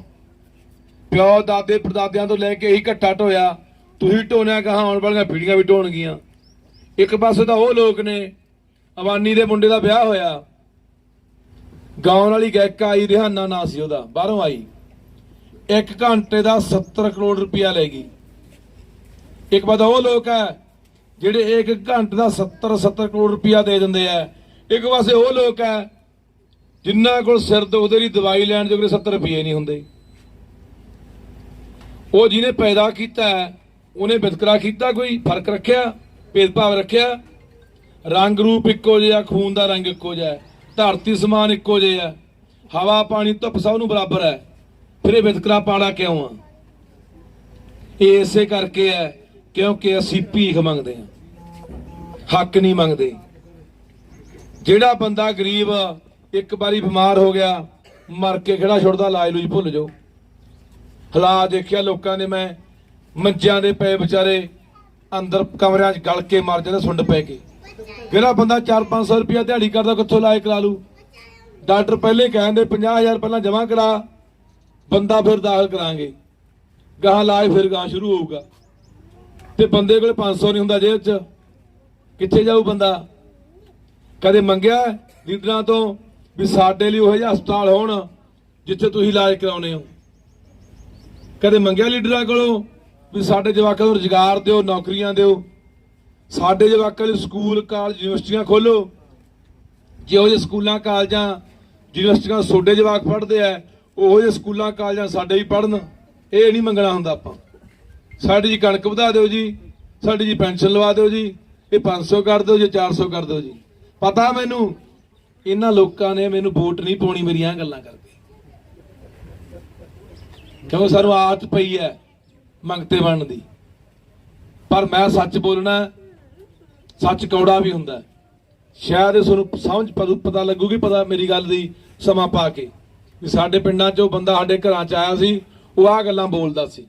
ਪਿਓ ਦਾਦੇ, ਪੜਦਾਦਿਆਂ ਤੋਂ ਲੈ ਕੇ ਇਹੀ ਘੱਟਾ ਢੋਇਆ, ਤੁਸੀਂ ਢੋਣਿਆ ਕਹਾਂ ਆਉਣ ਵਾਲੀਆਂ ਪੀੜ੍ਹੀਆਂ ਵੀ ਢੋਣਗੀਆਂ। ਇੱਕ ਪਾਸੇ ਤਾਂ ਉਹ ਲੋਕ ਨੇ, ਅਵਾਨੀ ਦੇ ਮੁੰਡੇ ਦਾ ਵਿਆਹ ਹੋਇਆ। ਗਾਉਣ ਵਾਲੀ ਗਾਇਕਾ ਆਈ, ਰਿਹਾਨਾ ਨਾਂ ਸੀ ਉਹਦਾ, ਬਾਹਰੋਂ ਆਈ। ਇੱਕ ਘੰਟੇ ਦਾ 70 ਕਰੋੜ ਰੁਪਇਆ ਲੈ ਗਈ। ਇੱਕ ਪਾਸੇ ਉਹ ਲੋਕ ਹੈ ਜਿਹੜੇ ਇੱਕ ਘੰਟੇ ਦਾ 70 70 ਕਰੋੜ ਰੁਪਇਆ ਦੇ ਦਿੰਦੇ ਆ ਇੱਕ ਪਾਸੇ ਉਹ ਲੋਕ ਹੈ ਜਿਨ੍ਹਾਂ ਕੋਲ ਸਿਰ ਤੇ ਉਹਦੇ ਲਈ ਦਵਾਈ ਲੈਣ ਜੋਗੇ 70 ਰੁਪਏ ਨਹੀਂ ਹੁੰਦੇ। ਉਹ ਜਿਹਨੇ ਪੈਦਾ ਕੀਤਾ ਹੈ, ਉਹਨੇ ਵਿਤਕਰਾ ਕੀਤਾ ਕੋਈ ਫ਼ਰਕ ਰੱਖਿਆ ਭੇਦਭਾਵ ਰੱਖਿਆ। ਰੰਗ ਰੂਪ ਇੱਕੋ ਜਿਹਾ ਖੂਨ ਦਾ ਰੰਗ ਇੱਕੋ ਜਿਹਾ ਧਰਤੀ ਸਮਾਨ ਇੱਕੋ ਜਿਹਾ ਹੈ, ਹਵਾ ਪਾਣੀ ਧੁੱਪ ਸਭ ਨੂੰ ਬਰਾਬਰ ਹੈ। ਫਿਰ ਇਹ ਵਿਤਕਰਾ ਪਾਣਾ ਕਿਉਂ ਆ? ਇਹ ਇਸੇ ਕਰਕੇ ਹੈ ਕਿਉਂਕਿ ਅਸੀਂ ਭੀਖ ਮੰਗਦੇ ਹਾਂ। ਹੱਕ ਨਹੀਂ ਮੰਗਦੇ। ਜਿਹੜਾ ਬੰਦਾ ਗਰੀਬ ਇੱਕ ਵਾਰੀ ਬਿਮਾਰ ਹੋ ਗਿਆ, ਮਰ ਕੇ ਖੜਾ ਛੁੱਟਦਾ ਇਲਾਜ ਲੂਜ ਭੁੱਲ ਜਾਓ। ਹਾਲਾਤ ਦੇਖਿਆ ਲੋਕਾਂ ਨੇ ਮੈਂ, ਮੰਜਿਆਂ ਦੇ ਪਏ ਵਿਚਾਰੇ, ਅੰਦਰ ਕਮਰਿਆਂ 'ਚ ਗਲ ਕੇ ਮਰ ਜਾਂਦੇ, ਸੁੰਡ ਪੈ ਕੇ। ਜਿਹੜਾ ਬੰਦਾ 4-500 ਰੁਪਇਆ ਦਿਹਾੜੀ ਕਰਦਾ, ਕਿੱਥੋਂ ਇਲਾਜ ਕਰਾ ਲੂ ਡਾਕਟਰ ਪਹਿਲੇ ਕਹਿੰਦੇ 50000 ਪਹਿਲਾਂ ਜਮ੍ਹਾਂ ਕਰਾ, ਬੰਦਾ ਫਿਰ ਦਾਖਲ ਕਰਾਂਗੇ। ਗਾਹਾਂ ਇਲਾਜ ਫਿਰ ਗਾਹ ਸ਼ੁਰੂ ਹੋਊਗਾ। ਤੇ ਬੰਦੇ ਕੋਲ 500 ਨਹੀਂ ਹੁੰਦਾ ਜੇਬ 'ਚ। ਕਿੱਥੇ ਜਾਊ ਬੰਦਾ? ਕਦੇ ਮੰਗਿਆ ਲੀਡਰਾਂ ਤੋਂ ਵੀ ਸਾਡੇ ਲਈ ਉਹ ਜਿਹਾ ਹਸਪਤਾਲ ਹੋਣ ਜਿੱਥੇ ਤੁਸੀਂ ਇਲਾਜ ਕਰਾਉਨੇ ਹੋ? ਕਦੇ ਮੰਗਿਆ ਲੀਡਰਾਂ ਕੋਲੋਂ ਵੀ ਸਾਡੇ ਜਵਾਕਾਂ ਨੂੰ ਰੁਜ਼ਗਾਰ ਦਿਓ, ਨੌਕਰੀਆਂ ਦਿਓ? ਸਾਡੇ ਜਵਾਕਾਂ ਲਈ ਸਕੂਲ, ਕਾਲਜ, ਯੂਨੀਵਰਸਿਟੀਆਂ ਖੋਲੋ ਜਿਹੋ ਜਿਹੇ ਸਕੂਲਾਂ, ਕਾਲਜਾਂ, ਯੂਨੀਵਰਸਿਟੀਆਂ ਛੋਡੇ ਜਵਾਕ ਪੜ੍ਹਦੇ ਆ, ਉਹੋ ਜਿਹੇ ਸਕੂਲਾਂ, ਕਾਲਜਾਂ ਸਾਡੇ ਵੀ ਪੜ੍ਹਨ। ਇਹ ਨਹੀਂ ਮੰਗਣਾ ਹੁੰਦਾ ਆਪਾਂ। ਸਾਡੀ ਜੀ ਕਣਕ ਵਧਾ ਦਿਓ ਜੀ, ਸਾਡੀ ਜੀ ਪੈਨਸ਼ਨ ਲਵਾ ਦਿਓ ਜੀ, ਇਹ 500 ਕਰ ਦਿਓ ਜੀ 400 ਕਰ ਦਿਓ ਜੀ। ਪਤਾ ਮੈਨੂੰ, ਇਹਨਾਂ ਲੋਕਾਂ ਨੇ ਮੈਨੂੰ ਵੋਟ ਨਹੀਂ ਪਾਉਣੀ, ਮੇਰੀਆਂ ਗੱਲਾਂ ਕਰਕੇ ਕਿਉਂ ਸਾਨੂੰ ਆਦਤ ਪਈ ਹੈ ਮੰਗਤੇ ਬਣਨ ਦੀ। ਪਰ ਮੈਂ ਸੱਚ ਬੋਲਣਾ, ਸੱਚ ਕੌੜਾ ਵੀ ਹੁੰਦਾ ਹੈ। ਸ਼ਾਇਦ ਇਹ ਤੁਹਾਨੂੰ ਸਮਝ ਪਤਾ- ਪਤਾ ਲੱਗੂਗੀ, ਪਤਾ ਮੇਰੀ ਗੱਲ ਦੀ ਸਮਾਂ ਪਾ ਕੇ। ਵੀ ਸਾਡੇ ਪਿੰਡਾਂ 'ਚੋਂ ਬੰਦਾ ਸਾਡੇ ਘਰਾਂ 'ਚ ਆਇਆ ਸੀ, ਉਹ ਆ ਗੱਲਾਂ ਬੋਲਦਾ ਸੀ।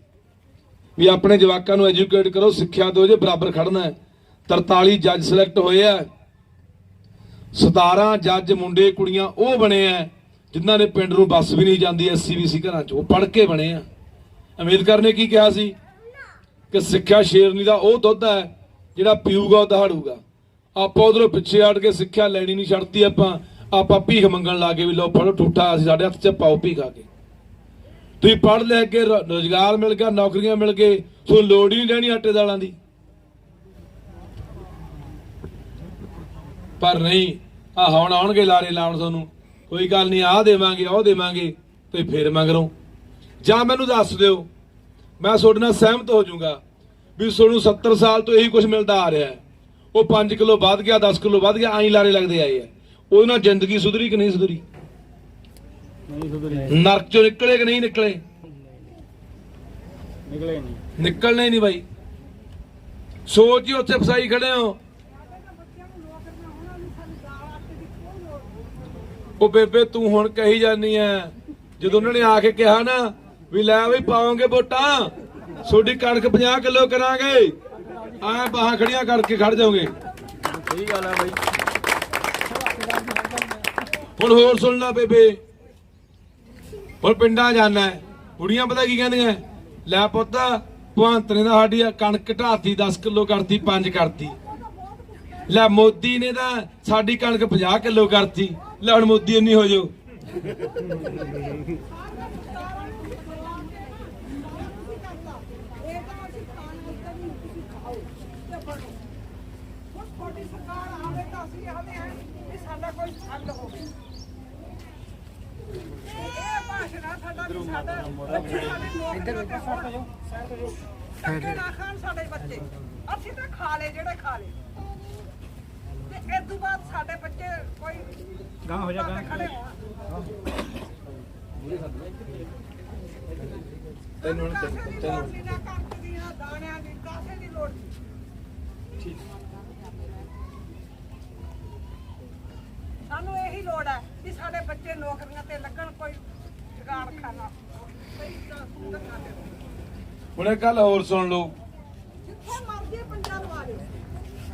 ਵੀ ਆਪਣੇ ਜਵਾਕਾਂ ਨੂੰ ਐਜੂਕੇਟ ਕਰੋ, ਸਿੱਖਿਆ ਦਿਓ, ਜੇ ਬਰਾਬਰ ਖੜਨਾ ਹੈ। 43 ਜੱਜ ਸਿਲੈਕਟ ਹੋਏ ਆ। 17 ਜੱਜ ਮੁੰਡੇ ਕੁੜੀਆਂ ਉਹ ਬਣੇ ਆ ਜਿਨ੍ਹਾਂ ਨੇ ਪਿੰਡ ਨੂੰ ਬੱਸ ਵੀ ਨਹੀਂ ਜਾਂਦੀ ਐਸਸੀਬੀਸੀ ਘਰਾਂ 'ਚ। ਉਹ ਪੜ੍ਹ ਕੇ ਬਣੇ ਆ। ਅੰਬੇਦਕਰ ਨੇ ਕੀ ਕਿਹਾ ਸੀ? ਕਿ ਸਿੱਖਿਆ ਸ਼ੇਰਨੀ ਦਾ ਉਹ ਦੁੱਧ ਹੈ ਜਿਹੜਾ ਪੀਊਗਾ, ਉਹ ਦਹਾੜੂਗਾ। ਆਪਾਂ ਉਧਰੋਂ ਪਿੱਛੇ ਹਟ ਕੇ ਸਿੱਖਿਆ ਲੈਣੀ ਨਹੀਂ ਛੱਡਤੀ ਆਪਾਂ। ਆਪਾਂ ਭੀਖ ਮੰਗਣ ਲੱਗੇ ਵੀ ਲੋ ਫੜੋ ਠੂਠਾ ਅਸੀਂ ਸਾਡੇ ਹੱਥ 'ਚ ਪਾਓ ਭੀਖ ਆ ਕੇ। ਤੁਸੀਂ ਪੜ੍ਹ ਲੈ ਕੇ ਰ- ਰੁਜ਼ਗਾਰ ਮਿਲ ਗਿਆ, ਨੌਕਰੀਆਂ ਮਿਲ ਗਏ ਸੋ ਲੋੜ ਹੀ ਨਹੀਂ ਰਹਿਣੀ ਆਟੇ ਦਾਲਾਂ ਦੀ। ਪਰ ਨਹੀਂ ਆ ਹੁਣ ਆਉਣਗੇ ਲਾਰੇ ਲਾਉਣ ਤੁਹਾਨੂੰ। ਕੋਈ ਗੱਲ ਨਹੀਂ ਆਹ ਦੇਵਾਂਗੇ ਉਹ ਦੇਵਾਂਗੇ ਤੇ ਫੇਰ ਮੰਗਰੋਂ। ਜਾਂ ਮੈਨੂੰ ਦੱਸ ਦਿਓ ਮੈਂ ਤੁਹਾਡੇ ਨਾਲ ਸਹਿਮਤ ਹੋ ਜਾਊਂਗਾ ਵੀ ਤੁਹਾਨੂੰ 70 ਸਾਲ ਤੋਂ ਇਹੀ ਕੁਝ ਮਿਲਦਾ ਆ ਰਿਹਾ ਹੈ। ਉਹ 5 ਕਿਲੋ ਵੱਧ ਗਿਆ 10 ਕਿਲੋ ਵੱਧ ਗਿਆ ਐਂ ਲਾਰੇ ਲੱਗਦੇ ਆਏ ਆ। ਉਹਦੇ ਨਾਲ ਜ਼ਿੰਦਗੀ ਸੁਧਰੀ ਕਿ ਨਹੀਂ ਸੁਧਰੀ? ਨਹੀਂ ਸੁਧਰੀ। ਨਰਕ ਚੋਂ ਨਿਕਲੇ ਕਿ ਨਹੀਂ ਨਿਕਲੇ? ਨਿਕਲੇ ਨਹੀਂ। ਨਿਕਲਣਾ ਹੀ ਨਹੀਂ ਬਾਈ। ਸੋਚ ਹੀ ਉੱਥੇ ਫਸਾਈ ਖੜੇ ਹੋ। ਉਹ ਬੇਬੇ ਤੂੰ ਹੁਣ ਕਹੀ ਜਾਨੀ ਐ। ਜਦੋਂ ਉਹਨਾਂ ਨੇ ਆ ਕੇ ਕਿਹਾ ਨਾ ਵੀ ਲੈ ਵੀ ਪਾਵਾਂਗੇ ਵੋਟਾਂ ਤੁਹਾਡੀ ਕਣਕ 50 ਕਿਲੋ ਕਰਾਂਗੇ ਐ ਬਾਹਾਂ ਖੜੀਆਂ ਕਰਕੇ ਖੜ ਜਾਓਗੇ। ਸਹੀ ਗੱਲ ਹੈ ਬਾਈ। ਹੁਣ ਹੋਰ ਸੁਣ ਲੈ ਬੇਬੇ। ਹੁਣ ਪਿੰਡਾਂ ਜਾਣਾ ਕੁੜੀਆਂ ਪਤਾ ਕੀ ਕਹਿੰਦੀਆਂ ਲੈ ਪੁੱਤ ਭਵੰਤ ਨੇ ਤਾਂ ਸਾਡੀ ਕਣਕ ਢਾਤੀ 10 ਕਿਲੋ ਕਰਤੀ 5 ਕਰਤੀ। ਲੈ ਮੋਦੀ ਨੇ ਤਾਂ ਸਾਡੀ ਕਣਕ 50 ਕਿਲੋ ਕਰਤੀ। ਲੈ ਮੋਦੀ ਨਹੀਂ ਹੋ ਜਾਓ ਅਸੀਂ ਆਦੇ ਧੱਕੇ ਨਾ ਖਾਣ ਸਾਡੇ ਬੱਚੇ ਅਸੀਂ ਤਾਂ ਖਾ ਲਏ ਜਿਹੜੇ ਖਾ ਲਏ ਤੇ ਇਸ ਤੋਂ ਬਾਅਦ ਸਾਡੇ ਬੱਚੇ ਕੋਈ ਗਾਂ ਹੋ ਜਾ ਤੇ ਗਾਂ ਖੜੇ ਹੋਣ। ਤੈਨੂੰ ਹੁਣ ਕਾਸੇ ਦੀ ਤੈਨੂੰ ਲੋੜ ਨਹੀਂ ਨਾ ਕਣਕ ਦੀਆਂ ਦਾਣਿਆਂ ਦੀ ਕਾਸੇ ਦੀ ਲੋੜ ਨਹੀਂ। ਸਾਨੂੰ ਇਹੀ ਲੋੜ ਹੈ ਕਿ ਸਾਡੇ ਬੱਚੇ ਨੌਕਰੀਆਂ ਤੇ ਲੱਗਣ ਕੋਈ ਜੁਗਾੜ ਖਾਣਾ ਹੁਣ ਇਹ ਗੱਲ ਹੋਰ ਸੁਣ ਲਓ। ਜਿੱਥੇ ਮਰਜ਼ੀ ਪੰਜਾ ਲਵਾ ਲਿਓ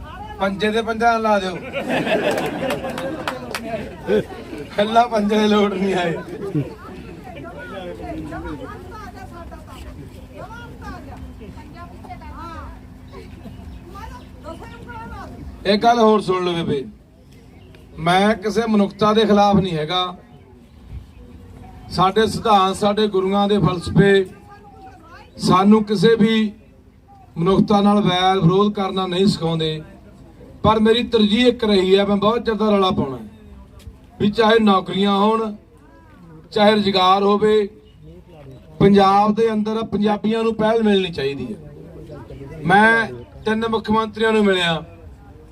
ਸਾਰੇ ਪੰਜੇ ਦੇ ਪੰਜਾਂ ਲਾ ਦਿਓ। ਕੱਲਾ ਪੰਜੇ ਦੇ ਲੋੜ ਨਹੀਂ ਆਏ। ਇਹ ਗੱਲ ਹੋਰ ਸੁਣ ਲਓ ਬੇਬੇ। ਮੈਂ ਕਿਸੇ ਮਨੁੱਖਤਾ ਦੇ ਖਿਲਾਫ ਨਹੀਂ ਹੈਗਾ। ਸਾਡੇ ਸਿਧਾਂਤ, ਸਾਡੇ ਗੁਰੂਆਂ ਦੇ ਫਲਸਫੇ ਸਾਨੂੰ ਕਿਸੇ ਵੀ ਮਨੁੱਖਤਾ ਨਾਲ ਵੈਰ ਵਿਰੋਧ ਕਰਨਾ ਨਹੀਂ ਸਿਖਾਉਂਦੇ। ਪਰ ਮੇਰੀ ਤਰਜੀਹ ਇੱਕ ਰਹੀ ਹੈ, ਮੈਂ ਬਹੁਤ ਚਿਰ ਦਾ ਰੌਲਾ ਪਾਉਣਾ ਵੀ ਚਾਹੇ ਨੌਕਰੀਆਂ ਹੋਣ, ਚਾਹੇ ਰੁਜ਼ਗਾਰ ਹੋਵੇ, ਪੰਜਾਬ ਦੇ ਅੰਦਰ ਪੰਜਾਬੀਆਂ ਨੂੰ ਪਹਿਲ ਮਿਲਣੀ ਚਾਹੀਦੀ ਹੈ। ਮੈਂ ਤਿੰਨ ਮੁੱਖ ਮੰਤਰੀਆਂ ਨੂੰ ਮਿਲਿਆ।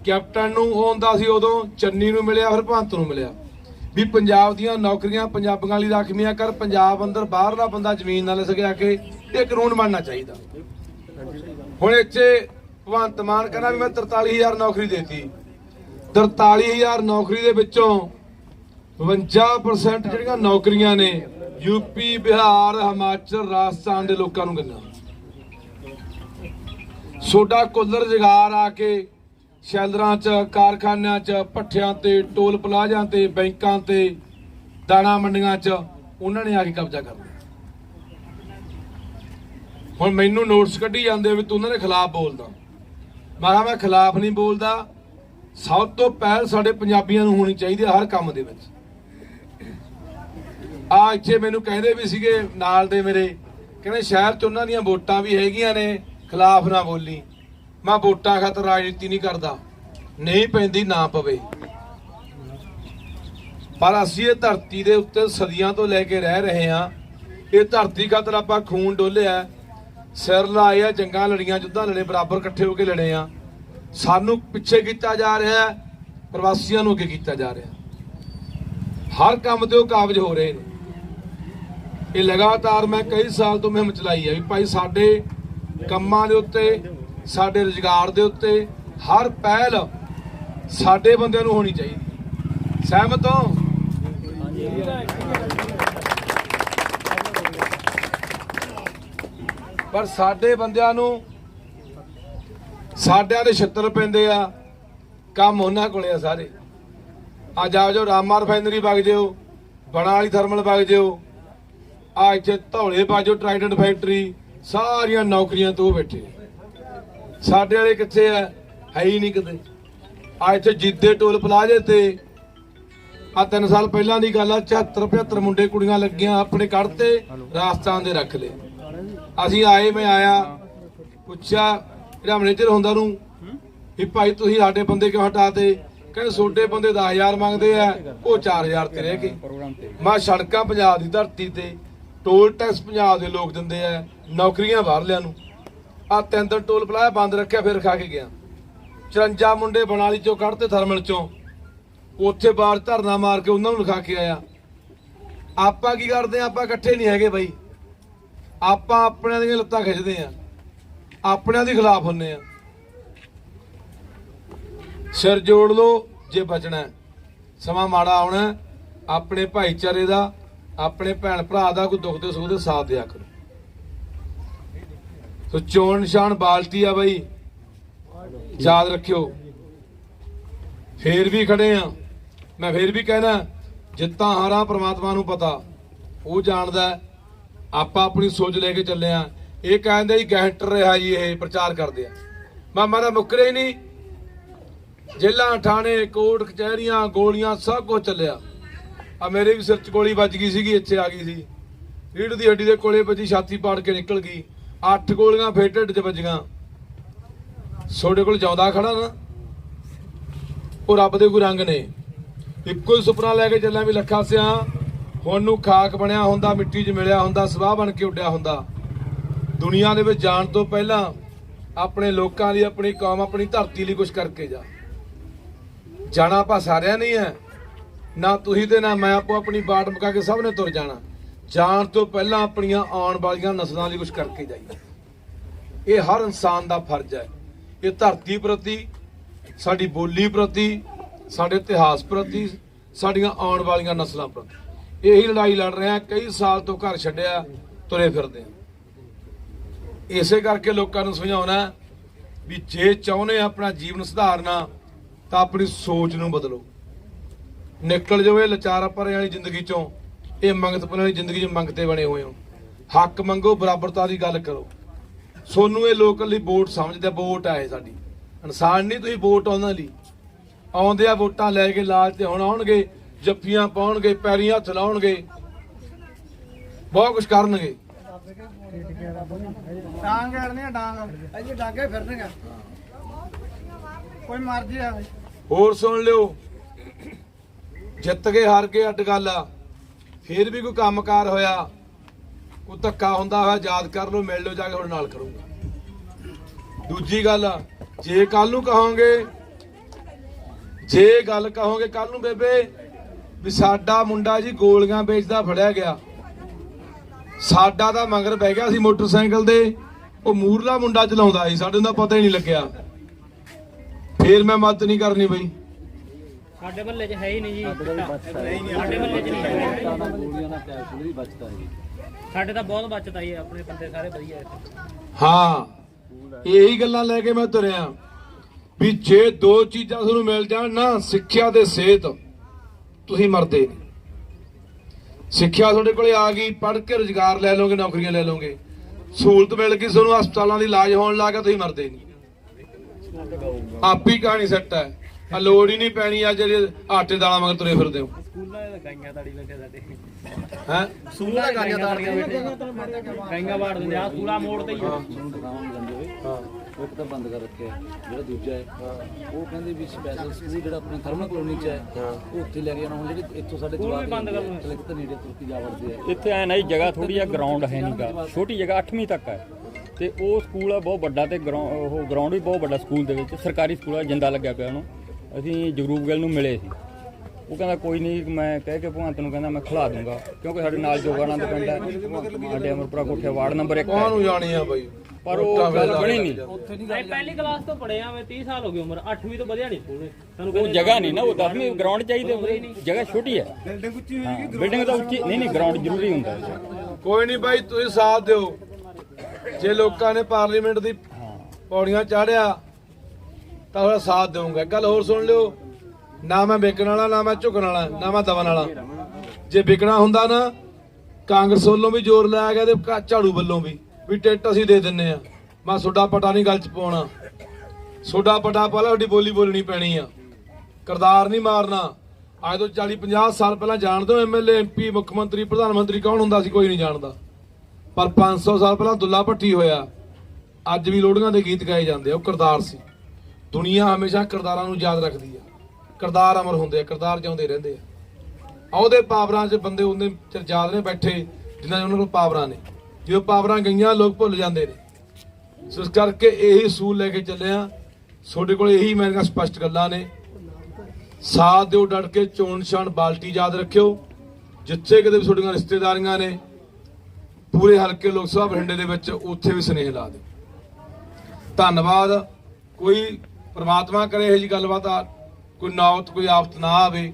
ਕੈਪਟਨ ਨੂੰ ਉਹ ਹੁੰਦਾ ਸੀ ਉਦੋਂ, ਚੰਨੀ ਨੂੰ ਮਿਲਿਆ ਫਿਰ ਭੰਤ ਨੂੰ ਮਿਲਿਆ। ਵੀ ਪੰਜਾਬ ਦੀਆਂ ਨੌਕਰੀਆਂ ਪੰਜਾਬੀਆਂ ਲਈ ਰਾਖਵੀਆਂ ਕਰ, ਪੰਜਾਬ ਅੰਦਰ ਬਾਹਰਲਾ ਬੰਦਾ ਜ਼ਮੀਨ ਨਾਲ ਸਕਿਆ ਕੇ ਇਹ ਕਾਨੂੰਨ ਬਣਨਾ ਚਾਹੀਦਾ। ਹੁਣ ਇੱਥੇ ਭਗਵੰਤ ਮਾਨ ਕਹਿੰਦਾ ਵੀ ਮੈਂ 43000 ਨੌਕਰੀ ਦੇਤੀ। 43000 ਨੌਕਰੀ ਦੇ ਵਿੱਚੋਂ 52% ਜਿਹੜੀਆਂ ਨੌਕਰੀਆਂ ਨੇ ਯੂਪੀ ਬਿਹਾਰ, ਹਿਮਾਚਲ, ਰਾਜਸਥਾਨ ਦੇ ਲੋਕਾਂ ਨੂੰ ਗੰਨਾ। ਸੋਡਾ ਕੁੱਲਰ ਰੁਜ਼ਗਾਰ ਆ ਕੇ ਸ਼ੈਲਰਾਂ 'ਚ, ਕਾਰਖਾਨਿਆਂ 'ਚ, ਭੱਠਿਆਂ ਤੇ, ਟੋਲ ਪਲਾਜ਼ਿਆਂ ਤੇ, ਬੈਂਕਾਂ ਤੇ, ਦਾਣਾ ਮੰਡੀਆਂ 'ਚ ਉਹਨਾਂ ਨੇ ਆ ਕੇ ਕਬਜ਼ਾ ਕਰ ਲਿਆ। ਹੁਣ ਮੈਨੂੰ ਨੋਟਿਸ ਕੱਢੀ ਜਾਂਦੇ ਵੀ ਤੂੰ ਉਹਨਾਂ ਦੇ ਖਿਲਾਫ ਬੋਲਦਾ। ਮੈਂ ਕਿਹਾ, ਮੈਂ ਖਿਲਾਫ ਨਹੀਂ ਬੋਲਦਾ। ਸਭ ਤੋਂ ਪਹਿਲ ਸਾਡੇ ਪੰਜਾਬੀਆਂ ਨੂੰ ਹੋਣੀ ਚਾਹੀਦੀ ਹੈ ਹਰ ਕੰਮ ਦੇ ਵਿੱਚ। ਆ ਇੱਥੇ ਮੈਨੂੰ ਕਹਿੰਦੇ ਵੀ ਸੀਗੇ ਨਾਲ ਦੇ ਮੇਰੇ, ਕਹਿੰਦੇ ਸ਼ਹਿਰ 'ਚ ਉਹਨਾਂ ਦੀਆਂ ਵੋਟਾਂ ਵੀ ਹੈਗੀਆਂ ਨੇ, ਖਿਲਾਫ ਨਾ ਬੋਲੀ। ਮੈਂ ਵੋਟਾਂ ਖਾਤਰ ਰਾਜਨੀਤੀ ਨਹੀਂ ਕਰਦਾ। ਨਹੀਂ ਪੈਂਦੀ, ਨਾ ਪਵੇ। ਪਰ ਅਸੀਂ ਇਹ ਧਰਤੀ ਦੇ ਉੱਤੇ ਸਦੀਆਂ ਤੋਂ ਲੈ ਕੇ ਰਹਿ ਰਹੇ ਹਾਂ। ਇਹ ਧਰਤੀ ਖਾਤਰ ਆਪਾਂ ਖੂਨ ਡੋਲਿਆ ਸਿਰ ਲਾਏ ਆ, ਜੰਗਾਂ ਲੜੀਆਂ, ਜੁੱਧਾਂ ਲੜੇ, ਬਰਾਬਰ ਇਕੱਠੇ ਹੋ ਕੇ ਲੜੇ ਆ ਸਾਨੂੰ ਪਿੱਛੇ ਕੀਤਾ ਜਾ ਰਿਹਾ ਪ੍ਰਵਾਸੀਆਂ ਨੂੰ ਅੱਗੇ ਕੀਤਾ ਜਾ ਰਿਹਾ ਹਰ ਕੰਮ ਤੇ ਉਹ ਕਾਬਜ ਹੋ ਰਹੇ ਨੇ। ਇਹ ਲਗਾਤਾਰ ਮੈਂ ਕਈ ਸਾਲ ਤੋਂ ਮੁਹਿੰਮ ਚਲਾਈ ਹੈ ਵੀ ਭਾਈ ਸਾਡੇ ਕੰਮਾਂ ਦੇ ਉੱਤੇ, ਸਾਡੇ ਰੁਜ਼ਗਾਰ ਦੇ ਉੱਤੇ ਹਰ ਪਹਿਲ ਸਾਡੇ ਬੰਦਿਆਂ ਨੂੰ ਹੋਣੀ ਚਾਹੀਦੀ ਸਹਿਮਤ ਹੋ? ਪਰ ਸਾਡੇ ਬੰਦਿਆਂ ਨੂੰ ਸਾਡਿਆਂ ਦੇ ਛਿੱਤਰ ਪੈਂਦੇ ਆ, ਕੰਮ ਉਹਨਾਂ ਕੋਲੇ ਆ ਸਾਰੇ। ਅੱਜ ਆ ਜਾਓ ਰਾਮਾ ਰਿਫਾਈਨਰੀ ਵਗ ਜਿਓ, ਬਣਾ ਵਾਲੀ ਥਰਮਲ ਵਗ ਜਿਓ। ਆ ਇੱਥੇ ਧੌਲੇ ਬਾਜੋ ਟ੍ਰਾਈਡੈਂਟ ਫੈਕਟਰੀ ਸਾਰੀਆਂ ਨੌਕਰੀਆਂ ਤੋਂ ਬੈਠੇ ਸਾਡੇ ਵਾਲੇ ਕਿੱਥੇ ਆ? ਹੈ ਹੀ ਨਹੀਂ ਕਿਤੇ। ਆ ਇੱਥੇ ਜਿੱਦੇ ਟੋਲ ਪਲਾਜ਼ੇ ਤੇ ਆ ਤਿੰਨ ਸਾਲ ਪਹਿਲਾਂ ਦੀ ਗੱਲ ਆ 74 75 ਮੁੰਡੇ ਕੁੜੀਆਂ ਲੱਗੀਆਂ ਆਪਣੇ ਕੱਢਤੇ ਰਾਜਸਥਾਨ ਦੇ ਰੱਖ ਲਏ। ਅਸੀਂ ਆਏ, ਮੈਂ ਆਇਆ, ਪੁੱਛਿਆ ਜਿਹੜਾ ਮੈਨੇਜਰ ਹੁੰਦਾ ਨੂੰ ਵੀ ਭਾਈ ਤੁਸੀਂ ਸਾਡੇ ਬੰਦੇ ਕਿਉਂ ਹਟਾਤੇ ਕਹਿੰਦੇ ਛੋਟੇ ਬੰਦੇ 10000 ਮੰਗਦੇ ਆ, ਉਹ 4000 ਤੇ ਰਹਿ ਗਏ। ਮੈਂ ਸੜਕਾਂ ਪੰਜਾਬ ਦੀ ਧਰਤੀ ਤੇ। ਟੋਲ ਟੈਕਸ ਪੰਜਾਬ ਦੇ ਲੋਕ ਦਿੰਦੇ ਆ, ਨੌਕਰੀਆਂ ਬਾਹਰਲਿਆਂ ਨੂੰ। ਆ ਤਿੰਨ ਟੋਲ ਪਲਾਜ਼ਾ ਬੰਦ ਰੱਖਿਆ, ਫਿਰ ਖਾ ਕੇ ਗਿਆ। 54 ਮੁੰਡੇ ਬਨਾਲੀ ਚੋਂ ਕੱਢਤੇ ਥਰਮਲ ਚੋਂ। ਉੱਥੇ ਬਾਹਰ ਧਰਨਾ ਮਾਰ ਕੇ ਉਹਨਾਂ ਨੂੰ ਲਿਖਾ ਕੇ ਆਇਆ। ਆਪਾਂ ਕੀ ਕਰਦੇ ਆ? ਆਪਾਂ ਇਕੱਠੇ ਨਹੀਂ ਹੈਗੇ ਬਾਈ। ਆਪਾਂ ਆਪਣਿਆਂ ਦੀਆਂ ਲੱਤਾਂ ਖਿੱਚਦੇ ਆ। ਆਪਣਿਆਂ ਦੇ ਖਿਲਾਫ ਹੁੰਨੇ ਆ। ਸਿਰ ਜੋੜ ਲੋ ਜੇ ਬਚਣਾ ਸਮਾਂ ਮਾੜਾ ਆਉਣਾ ਆਪਣੇ ਭਾਈਚਾਰੇ ਦਾ ਆਪਣੇ ਭੈਣ ਭਰਾ ਦਾ ਕੋਈ ਦੁੱਖ ਦੇ ਸੁੱਖ ਦੇ ਸਾਥ ਦਿਆ ਕਰੋ। ਸੋ ਚੋਣ ਨਿਸ਼ਾਨ ਬਾਲਟੀ ਆ ਬਾਈ। ਯਾਦ ਰੱਖਿਓ। ਫੇਰ ਵੀ ਖੜੇ ਆ। ਮੈਂ ਫੇਰ ਵੀ ਕਹਿਣਾ, ਜਿੱਤਾਂ ਹਾਰਾਂ ਪ੍ਰਮਾਤਮਾ ਨੂੰ ਪਤਾ, ਉਹ ਜਾਣਦਾ ਆਪਾਂ ਆਪਣੀ ਸੋਚ ਲੈ ਕੇ ਚੱਲੇ ਆ। ਇਹ ਕਹਿੰਦੇ ਹੀ ਗੈਂਟਰ ਰਿਹਾ ਜੀ, ਇਹ ਪ੍ਰਚਾਰ ਕਰਦੇ ਆ। ਮਾਮਾ ਮਾਰਾ ਮੁੱਕਰੇ ਹੀ ਨਹੀਂ। ਜੇਲਾਂ ਥਾਣੇ, ਕੋਰਟ, ਕਚਹਿਰੀਆਂ, ਗੋਲੀਆਂ, ਸਭ ਕੁਝ ਚੱਲਿਆ। ਆ ਮੇਰੇ ਵੀ ਸਿਰ 'ਚ ਗੋਲੀ ਵੱਜ ਗਈ ਸੀਗੀ, ਇੱਥੇ ਆ ਗਈ ਸੀ। ਰੀੜ ਦੀ ਹੱਡੀ ਦੇ ਕੋਲੇ ਵੱਜੀ ਛਾਤੀ ਪਾੜ ਕੇ ਨਿਕਲ ਗਈ। ਅੱਠ ਗੋਲੀਆਂ ਫੇਰ ਢਿੱਡ 'ਚ ਵੱਜੀਆਂ। ਤੁਹਾਡੇ ਕੋਲ ਜਿਉਂਦਾ ਖੜਾ ਨਾ, ਉਹ ਰੱਬ ਦੇ ਕੋਈ ਰੰਗ ਨੇ। ਇੱਕੋ ਹੀ ਸੁਪਨਾ ਲੈ ਕੇ ਚੱਲਾਂ ਵੀ ਲੱਖਾ ਸਿਆ, ਹੁਣ ਨੂੰ ਖਾਕ ਬਣਿਆ ਹੁੰਦਾ, ਮਿੱਟੀ 'ਚ ਮਿਲਿਆ ਹੁੰਦਾ, ਸਵਾਹ ਬਣ ਕੇ ਉੱਡਿਆ ਹੁੰਦਾ। ਦੁਨੀਆ ਦੇ ਵਿੱਚ ਜਾਣ ਤੋਂ ਪਹਿਲਾਂ ਆਪਣੇ ਲੋਕਾਂ ਲਈ, ਆਪਣੀ ਕੌਮ, ਆਪਣੀ ਧਰਤੀ ਲਈ ਕੁਝ ਕਰਕੇ ਜਾ। ਜਾਣਾ ਆਪਾਂ ਸਾਰਿਆਂ ਨਹੀਂ ਹੈ। ਨਾ ਤੁਸੀਂ ਤੇ ਨਾ ਮੈਂ ਆਪੋ ਆਪਣੀ ਬਾਟ ਮੁਕਾ ਕੇ ਸਭ ਨੇ ਤੁਰ ਜਾਣਾ। ਜਾਣ ਤੋਂ ਪਹਿਲਾਂ ਆਪਣੀਆਂ ਆਉਣ ਵਾਲੀਆਂ ਨਸਲਾਂ ਲਈ ਕੁਝ ਕਰਕੇ ਜਾਈਏ। ਇਹ ਹਰ ਇਨਸਾਨ ਦਾ ਫਰਜ਼ ਹੈ। ਇਹ ਧਰਤੀ ਪ੍ਰਤੀ, ਸਾਡੀ ਬੋਲੀ ਪ੍ਰਤੀ, ਸਾਡੇ ਇਤਿਹਾਸ ਪ੍ਰਤੀ, ਸਾਡੀਆਂ ਆਉਣ ਵਾਲੀਆਂ ਨਸਲਾਂ ਪ੍ਰਤੀ। ਇਹੀ ਲੜਾਈ ਲੜ ਰਹੇ ਆ ਕਈ ਸਾਲ ਤੋਂ ਘਰ ਛੱਡਿਆ, ਤੁਰੇ ਫਿਰਦੇ ਆ ਇਸੇ ਕਰਕੇ ਲੋਕਾਂ ਨੂੰ ਸਮਝਾਉਣਾ ਵੀ ਜੇ ਚਾਹੁੰਦੇ ਆਪਣਾ ਜੀਵਨ ਸੁਧਾਰਨਾ, ਤਾਂ ਆਪਣੀ ਸੋਚ ਨੂੰ ਬਦਲੋ। ਨਿਕਲ ਜਾਓ ਇਹ ਲਚਾਰਾ ਵਾਲੀ ਜ਼ਿੰਦਗੀ ਚੋਂ। ਇਹ ਮੰਗਤ ਭਰੇ ਵਾਲੀ ਜ਼ਿੰਦਗੀ 'ਚ ਮੰਗਤੇ ਬਣੇ ਹੋਏ ਹੋ। ਹੱਕ ਮੰਗੋ ਬਰਾਬਰਤਾ ਦੀ ਗੱਲ ਕਰੋ। ਸੋਨੂੰ ਇਹ ਲੋਕਲ ਲਈ ਵੋਟ ਸਮਝਦੇ ਵੋਟ ਆਏ ਸਾਡੀ। ਇਨਸਾਨ ਨਹੀਂ ਤੁਸੀਂ ਵੋਟ ਉਹਨਾਂ ਲਈ। ਆਉਂਦੇ ਆ ਵੋਟਾਂ ਲੈ ਕੇ ਲਾਲ ਤੇ ਹੁਣ ਆਉਣਗੇ ਜੱਫੀਆਂ ਪਾਉਣਗੇ ਪੈਰੀਂ ਹੱਥ ਲਾਉਣਗੇ। ਬਹੁਤ ਕੁਝ ਕਰਨਗੇ। ਡਾਂਗ ਅੜਨੇ ਡਾਂਗ। ਅਜੇ ਡਾਂਗੇ ਫਿਰਨਗੇ। ਕੋਈ ਮਰਜ਼ੀ ਆ। ਹੋਰ ਸੁਣ ਲਿਓ। ਜਿੱਤ ਕੇ ਹਾਰ ਕੇ ਅੱਡ ਗੱਲ ਆ। ਫੇਰ ਵੀ ਕੋਈ ਕੰਮਕਾਰ ਹੋਇਆ, ਕੋਈ ਧੱਕਾ ਹੁੰਦਾ ਹੋਇਆ, ਯਾਦ ਕਰ ਲਓ, ਮਿਲ ਲਓ, ਜਾ ਕੇ ਹੁਣ ਨਾਲ ਕਰੂੰਗਾ ਦੂਜੀ ਗੱਲ, ਜੇ ਕੱਲ ਨੂੰ ਕਹੋਗੇ, ਜੇ ਗੱਲ ਕਹੋਗੇ ਕੱਲ ਨੂੰ ਬੇਬੇ, ਵੀ ਸਾਡਾ ਮੁੰਡਾ ਜੀ ਗੋਲੀਆਂ ਵੇਚਦਾ ਫੜਿਆ ਗਿਆ। ਸਾਡਾ ਤਾਂ ਮਗਰ ਬਹਿ ਗਿਆ ਸੀ ਮੋਟਰਸਾਈਕਲ ਦੇ ਉਹ ਮੂਰਲਾ ਮੁੰਡਾ ਚਲਾਉਂਦਾ ਸੀ, ਸਾਡੇ ਦਾ ਪਤਾ ਹੀ ਨਹੀਂ ਲੱਗਿਆ। ਫੇਰ ਮੈਂ ਮਦਦ ਨਹੀਂ ਕਰਨੀ ਬਈ। ਸਾਡੇ ਬੱਲੇ 'ਚ ਹੈ ਹੀ ਨਹੀਂ ਜੀ। ਸਾਡੇ ਬੱਲੇ 'ਚ ਨਹੀਂ ਹੈ। ਗੋਲੀਆਂ ਨਾਲ ਕੈਸ਼ ਵੀ ਬਚਦਾ ਹੈ ਸਾਡੇ ਤਾਂ ਬਹੁਤ ਬਚਦਾ ਜੀ ਆਪਣੇ ਬੰਦੇ ਸਾਰੇ ਵਧੀਆ ਇੱਥੇ। ਹਾਂ ਇਹੀ ਗੱਲਾਂ ਲੈ ਕੇ ਮੈਂ ਤੁਰਿਆ। ਵੀ ਜੇ ਦੋ ਚੀਜ਼ਾਂ ਤੁਹਾਨੂੰ ਮਿਲ ਜਾਣ ਨਾ ਸਿੱਖਿਆ ਤੇ ਸਿਹਤ ਤੁਸੀਂ ਮਰਦੇ ਨਹੀਂ। ਸਿੱਖਿਆ ਤੁਹਾਡੇ ਕੋਲੇ ਆ ਗਈ ਪੜ੍ਹ ਕੇ ਰੁਜ਼ਗਾਰ ਲੈ ਲਓਗੇ ਨੌਕਰੀਆਂ ਲੈ ਲਓਗੇ। ਸਹੂਲਤ ਮਿਲ ਗਈ ਤੁਹਾਨੂੰ ਹਸਪਤਾਲਾਂ ਦੀ ਇਲਾਜ ਹੋਣ ਲੱਗਾ ਤੁਸੀਂ ਮਰਦੇ ਨਹੀਂ। ਆਪੀ ਕਹਾਣੀ ਸੱਟ ਹੈ। ਆ ਲੋੜ ਹੀ ਨਹੀਂ ਪੈਣੀ ਆ ਜਿਹੜੇ ਆਟੇ ਦਾਲਾਂ ਮਗਰ ਤੁਰੇ ਫਿਰਦੇ ਹੋ। ਸਕੂਲਾਂ ਦੇ ਗਾਈਆਂ ਤਾੜੀ ਬੈਠੇ ਸਾਡੇ। ਹੈ? ਸਕੂਲਾਂ ਦੇ ਗਾਈਆਂ ਤਾੜੀਆਂ ਬੈਠੇ ਗਾਈਆਂ ਵਾੜ ਦਿੰਦੇ ਆ ਸਕੂਲਾ ਮੋੜ ਤੇ ਹੀ ਆ। ਨੂੰ ਦਿਖਾਉਣ ਨਹੀਂ ਜਾਂਦੇ ਹੋਏ ਉਹ ਇੱਕ ਤਾਂ ਬੰਦ ਕਰ ਰੱਖਿਆ ਜਿਹੜਾ ਦੂਜਾ ਹੈ। ਉਹ ਕਹਿੰਦੇ ਵੀ ਸਪੈਸ਼ਲ ਸਕੂਲ ਜਿਹੜਾ ਆਪਣੇ ਥਰਮਲ ਕਲੋਨੀ ਚ ਹੈ ਉਹ ਉੱਥੇ ਲੈ ਕੇ ਜਾਣਾ। ਹੁਣ ਜਿਹੜੇ ਇੱਥੋਂ ਸਾਡੇ ਜਵਾਬ ਬੰਦ ਕਰ ਕਲਿੱਕ ਤਾਂ ਨੇੜੇ ਤੁਰਕੀ ਜਾ ਵੜਦੇ ਆ। ਇੱਥੇ ਐ ਨਹੀਂ ਜਗ੍ਹਾ ਥੋੜੀ ਜਿਹਾ ਗਰਾਊਂਡ ਹੈ ਨਹੀਂਗਾ ਛੋਟੀ ਜਗ੍ਹਾ 8ਵੀਂ ਤੱਕ ਹੈ। ਤੇ ਉਹ ਸਕੂਲ ਆ ਬਹੁਤ ਵੱਡਾ ਤੇ ਉਹ ਗਰਾਊਂਡ ਵੀ ਬਹੁਤ ਵੱਡਾ ਸਕੂਲ ਦੇ ਵਿੱਚ। ਸਰਕਾਰੀ ਸਕੂਲ ਆ ਜਿੰਦਾ ਲੱਗਿਆ ਪਿਆ ਉਹਨੂੰ। ਅਸੀਂ ਜਗਰੂਪ ਗਿੱਲ ਨੂੰ ਮਿਲੇ ਸੀ। ਉਹ ਕਹਿੰਦਾ ਕੋਈ ਨਹੀਂ ਮੈਂ ਕਹਿ ਕੇ ਭਗਵੰਤ ਨੂੰ ਕਹਿੰਦਾ ਮੈਂ ਖਿਲਾ ਦੂੰਗਾ ਕਿਉਂਕਿ ਸਾਡੇ ਨਾਲ ਜੋਗਾਨੰਦ ਪਿੰਡ ਹੈ। ਸਾਡੇ ਅਮਰਪੁਰਾ ਕੋਠੇ ਵਾਰਡ ਨੰਬਰ 1 ਕਾਹਨੂੰ ਜਾਣੀ ਆ ਬਾਈ? ਪਰ ਉਹ ਗੱਲ ਬਣੀ ਨਹੀਂ। ਅਸੀਂ ਪਹਿਲੀ ਕਲਾਸ ਤੋਂ ਪੜ੍ਹੇ ਆ ਮੈਂ 30 ਸਾਲ ਹੋ ਗਈ ਉਮਰ 8ਵੀਂ ਤੋਂ ਵਧਿਆ ਨਹੀਂ ਸਕੂਲ। ਸਾਨੂੰ ਉਹ ਜਗ੍ਹਾ ਨਹੀਂ ਨਾ ਉਹ 10ਵੀਂ ਗਰਾਊਂਡ ਚਾਹੀਦੇ ਜਗ੍ਹਾ ਛੋਟੀ ਹੈ। ਬਿਲਡਿੰਗ ਉੱਚੀ ਹੋਏਗੀ ਬਿਲਡਿੰਗ ਤਾਂ ਉੱਚੀ ਨਹੀਂ ਨਹੀਂ ਗਰਾਊਂਡ ਜ਼ਰੂਰੀ ਹੁੰਦਾ ਹੈ। ਕੋਈ ਨਹੀਂ ਬਾਈ ਤੁਸੀਂ ਸਾਥ ਦਿਓ। ਜੇ ਲੋਕਾਂ ਨੇ ਪਾਰਲੀਮੈਂਟ ਦੀ ਪੌੜੀਆਂ ਚਾੜਿਆ ਤਾਂ ਉਹਦਾ ਸਾਥ ਦੇਵਾਂਗਾ। ਗੱਲ ਹੋਰ ਸੁਣ ਲਿਓ। ਨਾ ਮੈਂ ਵਿਕਣ ਵਾਲਾ, ਨਾ ਮੈਂ ਝੁਕਣ ਵਾਲਾ, ਨਾ ਮੈਂ ਦਵਨ ਵਾਲਾ। ਜੇ ਵਿਕਣਾ ਹੁੰਦਾ ਨਾ, ਕਾਂਗਰਸ ਵੱਲੋਂ ਵੀ ਜ਼ੋਰ ਲਾਇਆ ਗਿਆ ਤੇ ਝਾੜੂ ਵੱਲੋਂ ਵੀ। ਵੀ ਟਿਕਟ ਅਸੀਂ ਦੇ ਦਿੰਨੇ ਆ। ਮੈਂ ਸੋਡਾ ਪਟਾ ਨਹੀਂ ਗੱਲ ਚ ਪਾਉਣਾ। ਸੋਡਾ ਪਟਾ ਪਹਿਲਾਂ ਤੁਹਾਡੀ ਬੋਲੀ ਬੋਲਣੀ ਪੈਣੀ ਆ। ਕਰਦਾਰ ਨਹੀਂ ਮਾਰਨਾ। ਅੱਜ ਤੋਂ 40 50 ਸਾਲ ਪਹਿਲਾਂ ਜਾਣਦੇ ਹੋ ਐਮਐਲਏ ਐਮਪੀ ਮੁੱਖ ਮੰਤਰੀ, ਪ੍ਰਧਾਨ ਮੰਤਰੀ ਕੌਣ ਹੁੰਦਾ ਸੀ, ਕੋਈ ਨਹੀਂ ਜਾਣਦਾ। ਪਰ 500 ਸਾਲ ਪਹਿਲਾਂ ਦੁੱਲਾ ਭੱਟੀ ਹੋਇਆ। ਅੱਜ ਵੀ ਲੋੜੀਆਂ ਦੇ ਗੀਤ ਗਾਏ ਜਾਂਦੇ ਉਹ ਕਰਦਾਰ ਸੀ। ਦੁਨੀਆ ਹਮੇਸ਼ਾ ਕਰਦਾਰਾਂ ਨੂੰ ਯਾਦ ਰੱਖਦੀ ਆ। ਕਰਦਾਰ ਅਮਰ ਹੁੰਦੇ ਆ ਕਰਦਾਰ ਜਿਉਂਦੇ ਰਹਿੰਦੇ ਆ। ਆ ਉਹਦੇ ਪਾਵਰਾਂ 'ਚ ਬੰਦੇ ਉਹਦੇ ਚਿਰ ਯਾਦ ਨੇ ਬੈਠੇ, ਜਿਨ੍ਹਾਂ ਦੇ ਉਹਨਾਂ ਕੋਲ ਪਾਵਰਾਂ ਨੇ। ਜਦੋਂ ਪਾਵਰਾਂ ਗਈਆਂ, ਲੋਕ ਭੁੱਲ ਜਾਂਦੇ ਨੇ। ਸੋ ਇਸ ਕਰਕੇ ਇਹੀ ਸੂਲ ਲੈ ਕੇ ਚੱਲੇ ਆ। ਤੁਹਾਡੇ ਕੋਲ ਇਹੀ ਮੇਰੀਆਂ ਸਪਸ਼ਟ ਗੱਲਾਂ ਨੇ। ਸਾਥ ਦਿਓ, ਡਟ ਕੇ ਚੋਣ ਨਿਸ਼ਾਨ ਬਾਲਟੀ ਯਾਦ ਰੱਖਿਓ। ਜਿੱਥੇ ਕਿਤੇ ਵੀ ਤੁਹਾਡੀਆਂ ਰਿਸ਼ਤੇਦਾਰੀਆਂ ਨੇ, ਪੂਰੇ ਹਲਕੇ ਲੋਕ ਸਭਾ ਬਠਿੰਡੇ ਦੇ ਵਿੱਚ, ਉੱਥੇ ਵੀ ਸਨੇਹ ਲਾ ਦਿਓ। ਧੰਨਵਾਦ। ਕੋਈ ਪ੍ਰਮਾਤਮਾ ਕਰੇ ਇਹ ਜੀ ਗੱਲਬਾਤ ਆ, ਕੋਈ ਨੌਤ ਕੋਈ ਆਫਤ ਨਾ ਆਵੇ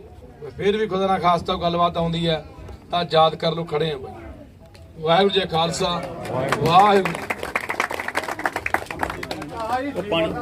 ਫਿਰ ਵੀ ਖੁਦਾ ਨਾ ਖਾਸਤਾ ਗੱਲਬਾਤ ਆਉਂਦੀ ਹੈ ਤਾਂ ਯਾਦ ਕਰ ਲੋ ਖੜੇ ਆ ਬਾਈ। ਵਾਹਿਗੁਰੂ ਜੀ ਖਾਲਸਾ, ਵਾਹਿਗੁਰੂ। ਉਹ ਪਾਣੀ।